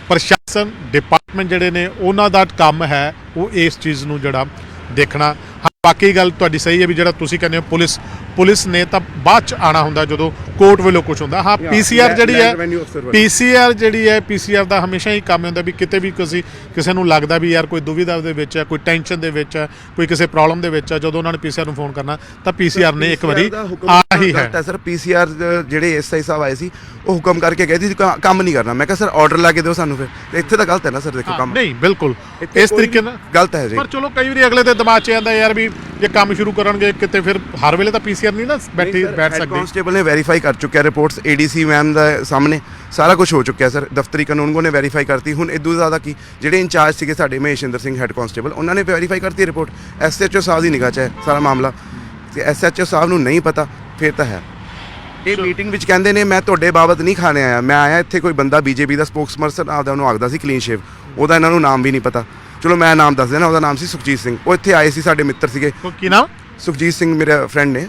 ਪ੍ਰਸ਼ਾਸਨ ਡਿਪਾਰਟਮੈਂਟ ਜਿਹੜੇ ਨੇ, ਉਹਨਾਂ ਦਾ ਕੰਮ ਹੈ ਉਹ ਇਸ ਚੀਜ਼ ਨੂੰ ਜਿਹੜਾ ਦੇਖਣਾ। ਹਾਂ, ਬਾਕੀ ਗੱਲ ਤੁਹਾਡੀ ਸਹੀ ਹੈ ਵੀ ਜਿਹੜਾ ਤੁਸੀਂ ਕਹਿੰਦੇ ਹੋ ਪੁਲਿਸ ਪੁਲਿਸ ਨੇ ਤਾਂ ਬਾਅਦ ਚ ਆਣਾ ਹੁੰਦਾ ਜਦੋਂ ਕੋਰਟ ਵੱਲੋਂ ਕੁਝ ਹੁੰਦਾ। ਹਾਂ ਪੀਸੀਆਰ ਜਿਹੜੀ ਹੈ। ਪੀਸੀਆਰ ਜਿਹੜੀ ਹੈ ਪੀਸੀਆਰ ਦਾ ਹਮੇਸ਼ਾ ਹੀ ਕੰਮ ਹੁੰਦਾ ਵੀ ਕਿਤੇ ਵੀ ਕਿਸੇ ਕਿਸੇ ਨੂੰ ਲੱਗਦਾ ਵੀ ਯਾਰ ਕੋਈ ਦੁਵਿਧਾ ਦੇ ਵਿੱਚ ਹੈ ਕੋਈ ਟੈਨਸ਼ਨ ਦੇ ਵਿੱਚ ਹੈ ਕੋਈ ਕਿਸੇ ਪ੍ਰੋਬਲਮ ਦੇ ਵਿੱਚ ਹੈ ਜਦੋਂ ਉਹਨਾਂ ਨੇ ਪੀਸੀਆਰ ਨੂੰ ਫੋਨ ਕਰਨਾ ਤਾਂ ਪੀਸੀਆਰ ਨੇ ਇੱਕ ਵਾਰੀ ਆ ਹੀ ਹੈ। ਸਰ ਪੀਸੀਆਰ ਜਿਹੜੇ ਐਸਆਈ ਸਾਹਿਬ ਆਏ ਸੀ ਉਹ ਹੁਕਮ ਕਰਕੇ ਗਏ ਸੀ ਕੰਮ ਨਹੀਂ ਕਰਨਾ। ਮੈਂ ਕਿਹਾ ਸਰ ਆਰਡਰ ਲਾ ਕੇ ਦਿਓ ਸਾਨੂੰ ਫਿਰ। ਤੇ ਇੱਥੇ ਤਾਂ ਗਲਤ ਹੈ ਨਾ ਸਰ ਦੇਖੋ ਕੰਮ। ਨਹੀਂ ਬਿਲਕੁਲ। ਇਸ ਤਰੀਕੇ ਨਾਲ ਗਲਤ ਹੈ ਜੀ। ਪਰ ਚਲੋ ਕਈ ਵਾਰੀ ਅਗਲੇ ਦੇ ਦਿਮਾਗ 'ਚ ਆਂਦਾ ਯਾਰ ਵੀ ਜੇ ਕੰਮ ਸ਼ੁਰੂ ਕਰਨਗੇ ਕਿਤੇ ਫਿਰ ਹਰ ਵੇਲੇ ਤਾਂ ਪੀਸੀਆਰ ਨਹੀਂ ਨਾ ਬੈਠੀ ਬੈਠ ਸਕਦੀ। ਕਾਂਸਟੇਬਲ ਨੇ ਵੈਰੀਫਾਈ ਕਰ ਚੁੱਕਿਆ ਰਿਪੋਰਟਸ ਏਡੀਸੀ ਮੈਮ ਦਾ ਸਾਹਮਣੇ ਸਾਰਾ ਕੁਝ ਹੋ ਚੁੱਕਿਆ ਸਰ। ਦਫ਼ਤਰੀ ਕਾਨੂੰਗੋ ਨੇ ਵੈਰੀਫਾਈ ਕਰਤੀ। ਹੁਣ ਇਦੋਂ ਜ਼ਿਆਦਾ ਕੀ? ਜਿਹੜੇ ਇੰਚਾਰਜ ਸੀਗੇ ਸਾਡੇ ਮਹੇਸ਼ਿੰਦਰ ਸਿੰਘ ਹੈੱਡ ਕਾਂਸਟੇਬਲ ਉਹਨਾਂ ਨੇ ਵੈਰੀਫਾਈ ਕਰਤੀ ਰਿਪੋਰਟ ਐਸਐਚਓ ਸਾਹਿਬ ਦੀ ਨਿਗਾਹ 'ਚ ਹੈ ਸਾਰਾ ਮਾਮਲਾ। ਤੇ ਐਸਐਚਓ ਸਾਹਿਬ ਨੂੰ ਨਹੀਂ ਪਤਾ ਫਿਰ ਤਾਂ ਹੈ। ਇਹ ਮੀਟਿੰਗ ਵਿੱਚ ਕਹਿੰਦੇ ਨੇ ਮੈਂ ਤੁਹਾਡੇ ਬਾਬਤ ਨਹੀਂ ਖਾਣੇ ਆਇਆ। ਮੈਂ ਆਇਆ ਇੱਥੇ ਕੋਈ ਬੰਦਾ ਬੀਜੇਪੀ ਦਾ ਸਪੋਕਸਪਰਸਨ ਆਪਦਾ ਉਹਨੂੰ ਆਖਦਾ ਸੀ ਕਲੀਨ ਸ਼ੇਵ ਉਹਦਾ ਇਹਨਾਂ ਨੂੰ ਨਾਮ ਵੀ ਨਹੀਂ ਪਤਾ। ਚਲੋ ਮੈਂ ਨਾਮ ਦੱਸ ਦੇਣਾ ਉਹਦਾ ਨਾਮ ਸੀ ਸੁਖਜੀਤ ਸਿੰਘ। ਉਹ ਇੱਥੇ ਆਏ ਸੀ ਸਾਡੇ ਮਿੱਤਰ ਸੀਗੇ। ਕੋ ਕੀ ਨਾਮ? ਸੁਖਜੀਤ ਸਿੰਘ ਮੇਰਾ ਫਰੈਂਡ ਨੇ।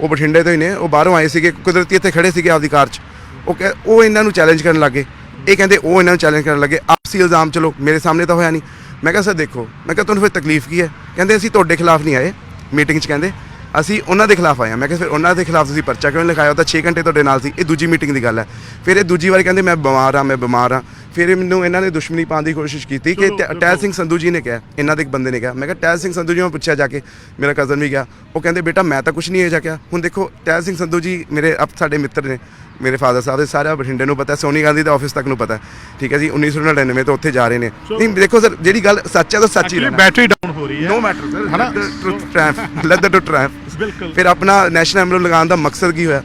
ਉਹ ਬਠਿੰਡੇ ਤੋਂ ਹੀ ਨੇ। ਉਹ ਬਾਹਰੋਂ ਆਏ ਸੀਗੇ। ਕੁਦਰਤੀ ਇੱਥੇ ਖੜੇ ਸੀਗੇ ਆਪਦੀ ਕਾਰ 'ਚ। ਉਹ ਕਹਿ ਉਹ ਇਹਨਾਂ ਨੂੰ ਚੈਲੰਜ ਕਰਨ ਲੱਗੇ। ਇਹ ਕਹਿੰਦੇ ਉਹ ਇਹਨਾਂ ਨੂੰ ਚੈਲੰਜ ਕਰਨ ਲੱਗੇ। ਆਪਸੀ ਇਲਜ਼ਾਮ ਚਲੋ, ਮੇਰੇ ਸਾਹਮਣੇ ਤਾਂ ਹੋਇਆ ਨਹੀਂ। ਮੈਂ ਕਿਹਾ, ਸਰ, ਦੇਖੋ, ਮੈਂ ਕਿਹਾ, ਤੁਹਾਨੂੰ ਫਿਰ ਤਕਲੀਫ ਕੀ ਹੈ? ਕਹਿੰਦੇ, ਅਸੀਂ ਤੁਹਾਡੇ ਖਿਲਾਫ ਨਹੀਂ ਆਏ। ਮੀਟਿੰਗ 'ਚ ਕਹਿੰਦੇ, ਅਸੀਂ ਉਹਨਾਂ ਦੇ ਖਿਲਾਫ ਆਏ ਹਾਂ। ਮੈਂ ਕਿਹਾ, ਫਿਰ ਉਹਨਾਂ ਦੇ ਖਿਲਾਫ ਤੁਸੀਂ ਪਰਚਾ ਕਿਉਂ ਨਹੀਂ ਲਿਖਾਇਆ? ਉਹ ਤਾਂ 6 ਘੰਟੇ ਤੁਹਾਡੇ ਨਾਲ ਸੀ। ਇਹ ਦੂਜੀ ਮੀਟਿੰਗ ਦੀ ਗੱਲ ਹੈ। ਫਿਰ ਇਹ ਦੂਜੀ ਵਾਰ ਕਹਿੰਦੇ, ਮੈਂ ਬਿਮਾਰ ਹਾਂ, ਮੈਂ ਬਿਮਾਰ ਹਾਂ। ਫਿਰ ਮੈਨੂੰ ਇਹਨਾਂ ਨੇ ਦੁਸ਼ਮਣੀ ਪਾਉਣ ਦੀ ਕੋਸ਼ਿਸ਼ ਕੀਤੀ ਕਿ ਚਲੋ, ਟੈ- ਟਹਿਲ ਸਿੰਘ ਸੰਧੂ ਜੀ ਨੇ ਕਿਹਾ ਇਹਨਾਂ ਦੇ ਇੱਕ ਬੰਦੇ ਨੇ ਕਿਹਾ। ਮੈਂ ਕਿਹਾ ਟਹਿਲ ਸਿੰਘ ਸੰਧੂ ਜੀ ਨੂੰ ਪੁੱਛਿਆ ਜਾ ਕੇ ਮੇਰਾ ਕਜ਼ਨ ਵੀ ਗਿਆ। ਉਹ ਕਹਿੰਦੇ ਬੇਟਾ ਮੈਂ ਤਾਂ ਕੁਝ ਨਹੀਂ ਇਹ ਜਾ ਕਿਹਾ। ਹੁਣ ਦੇਖੋ ਟਹਿਲ ਸਿੰਘ ਸੰਧੂ ਜੀ ਮੇਰੇ ਅਪ ਸਾਡੇ ਮਿੱਤਰ ਨੇ ਮੇਰੇ ਫਾਦਰ ਸਾਹਿਬ ਦੇ ਸਾਰੇ ਬਠਿੰਡੇ ਨੂੰ ਪਤਾ ਸੋਨੀ ਗਾਂਧੀ ਦਾ ਆਫਿਸ ਤੱਕ ਨੂੰ ਪਤਾ। ਠੀਕ ਹੈ ਜੀ 1999 ਤੋਂ ਉੱਥੇ ਜਾ ਰਹੇ ਨੇ। ਨਹੀਂ ਦੇਖੋ ਸਰ ਜਿਹੜੀ ਗੱਲ ਸੱਚ ਹੈ ਤਾਂ ਸੱਚ ਹੀ ਰਹਿਣਾ। ਬੈਟਰੀ ਡਾਊਨ ਹੋ ਰਹੀ ਹੈ। ਨੋ ਮੈਟਰ ਸਰ ਹਨਾ? ਦ ਟੂ ਬਿਲਕੁਲ। ਫਿਰ ਆਪਣਾ ਨੈਸ਼ਨਲ ਐਮਬਲਮ ਲਗਾਉਣ ਦਾ ਮਕਸਦ ਕੀ ਹੋਇਆ?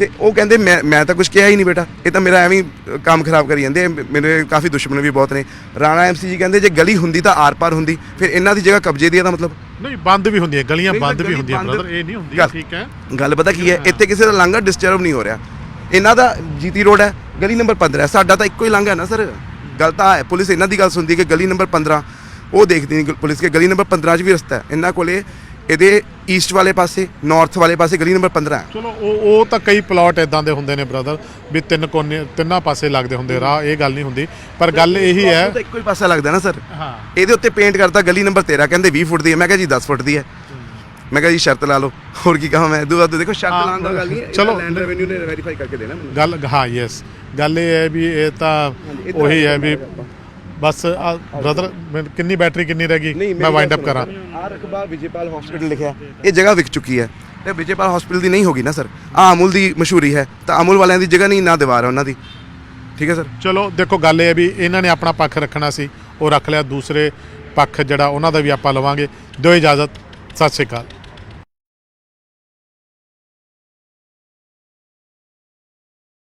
ਤੇ ਉਹ ਕਹਿੰਦੇ ਮੈਂ ਮੈਂ ਤਾਂ ਕੁਝ ਕਿਹਾ ਹੀ ਨਹੀਂ ਬੇਟਾ। ਇਹ ਤਾਂ ਮੇਰਾ ਐਵੇਂ ਹੀ ਕੰਮ ਖਰਾਬ ਕਰੀ ਜਾਂਦੇ ਮੇਰੇ ਕਾਫੀ ਦੁਸ਼ਮਣ ਵੀ ਬਹੁਤ ਨੇ। ਰਾਣਾ ਐਮਸੀ ਜੀ ਕਹਿੰਦੇ ਜੇ ਗਲੀ ਹੁੰਦੀ ਤਾਂ ਆਰ-ਪਾਰ ਹੁੰਦੀ। ਫਿਰ ਇਹਨਾਂ ਦੀ ਜਗ੍ਹਾ ਕਬਜ਼ੇ ਦੀ ਇਹਦਾ ਮਤਲਬ? ਨਹੀਂ ਬੰਦ ਵੀ ਹੁੰਦੀਆਂ ਗਲੀਆਂ ਬੰਦ ਵੀ ਹੁੰਦੀਆਂ ਬ੍ਰਦਰ ਇਹ ਨਹੀਂ ਹੁੰਦੀ ਠੀਕ ਹੈ। ਗੱਲ ਪਤਾ ਕੀ ਹੈ ਇੱਥੇ ਕਿਸੇ ਦਾ ਲਾਂਘਾ ਡਿਸਟਰਬ ਨਹੀਂ ਹੋ ਰਿਹਾ। ਇਹਨਾਂ ਦਾ ਜੀਤੀ ਰੋਡ ਹੈ ਗਲੀ ਨੰਬਰ 15 ਹੈ। ਸਾਡਾ ਤਾਂ ਇੱਕੋ ਹੀ ਲਾਂਘਾ ਹੈ ਨਾ ਸਰ। ਗੱਲ ਤਾਂ ਹੈ ਪੁਲਿਸ ਇਹਨਾਂ ਦੀ ਗੱਲ ਸੁਣਦੀ ਹੈ ਕਿ ਗਲੀ ਨੰਬਰ 15 ਉਹ ਦੇਖਦੀ ਨਹੀਂ ਪੁਲਿਸ ਕਿ ਗਲੀ ਨੰਬਰ 15 'ਚ ਵੀ ਰਸਤਾ ਹੈ। ਇਹਨਾਂ ਕੋਲੇ ਇਹਦੇ ਈਸਟ ਵਾਲੇ ਪਾਸੇ ਨਾਰਥ ਵਾਲੇ ਪਾਸੇ ਗਲੀ ਨੰਬਰ 15 ਹੈ। ਚਲੋ ਉਹ ਉਹ ਤਾਂ ਕਈ ਪਲਾਟ ਇਦਾਂ ਦੇ ਹੁੰਦੇ ਨੇ ਬ੍ਰਦਰ ਵੀ ਤਿੰਨ ਕੋਨੇ ਤਿੰਨਾਂ ਪਾਸੇ ਲੱਗਦੇ ਹੁੰਦੇ ਰਾਹ ਇਹ ਗੱਲ ਨਹੀਂ ਹੁੰਦੀ। ਪਰ ਗੱਲ ਇਹੀ ਹੈ ਤਾਂ ਇੱਕੋ ਹੀ ਪਾਸਾ ਲੱਗਦਾ ਨਾ ਸਰ ਹਾਂ। ਇਹਦੇ ਉੱਤੇ ਪੇਂਟ ਕਰਤਾ ਗਲੀ ਨੰਬਰ 13 ਕਹਿੰਦੇ 20 ਫੁੱਟ ਦੀ ਹੈ। ਮੈਂ ਕਿਹਾ ਜੀ 10 ਫੁੱਟ ਦੀ ਹੈ। ਮੈਂ ਕਿਹਾ ਜੀ ਸ਼ਰਤ ਲਾ ਲਓ। ਹੋਰ ਕੀ ਕਹਾਂ ਮੈਂ ਦੁਆ ਦੇਖੋ ਸ਼ਰਤ ਲਾਉਣ ਦਾ ਗੱਲ ਨਹੀਂ ਹੈ। ਚਲੋ। ਲੈਂਡ ਰੈਵਨਿਊ ਨੇ ਵੈਰੀਫਾਈ ਕਰਕੇ ਦੇਣਾ ਮੈਨੂੰ। ਗੱਲ ਹਾਂ ਯੈਸ ਗੱਲ ਇਹ ਹੈ ਵੀ ਇਹ ਤਾਂ ਉਹੀ ਹੈ ਵੀ ਬਸ ਬ੍ਰਦਰ ਕਿੰਨੀ ਬੈਟਰੀ ਕਿੰਨੀ ਰਹਿ ਗਈ? ਮੈਂ ਵਾਈਂਡ ਅਪ ਕਰਾਂ। ਆ ਰਕਬਾ ਵਿਜੇਪਾਲ ਹਸਪੀਟਲ ਲਿਖਿਆ ਇਹ ਜਗ੍ਹਾ ਵਿਕ ਚੁੱਕੀ ਹੈ। ਤੇ ਵਿਜੇਪਾਲ ਹਸਪੀਟਲ ਦੀ ਨਹੀਂ ਹੋਗੀ ਨਾ ਸਰ। ਆ ਅਮੁਲ ਦੀ ਮਸ਼ਹੂਰੀ ਹੈ। ਤਾਂ ਅਮੁਲ ਵਾਲਿਆਂ ਦੀ ਜਗ੍ਹਾ ਨਹੀਂ ਨਾ ਦੀਵਾਰ ਹੈ ਉਹਨਾਂ ਦੀ। ਠੀਕ ਹੈ ਸਰ? ਚਲੋ ਦੇਖੋ ਗੱਲ ਇਹ ਹੈ ਵੀ ਇਹਨਾਂ ਨੇ ਆਪਣਾ ਪੱਖ ਰੱਖਣਾ ਸੀ। ਉਹ ਰੱਖ ਲਿਆ। ਦੂਸਰੇ ਪੱਖ ਜਿਹੜਾ ਉਹਨਾਂ ਦਾ ਵੀ ਆਪਾਂ ਲਵਾਂਗੇ। ਦਿਓ ਇਜਾਜ਼ਤ। ਸਤਿ ਸ਼੍ਰੀ ਅਕਾਲ।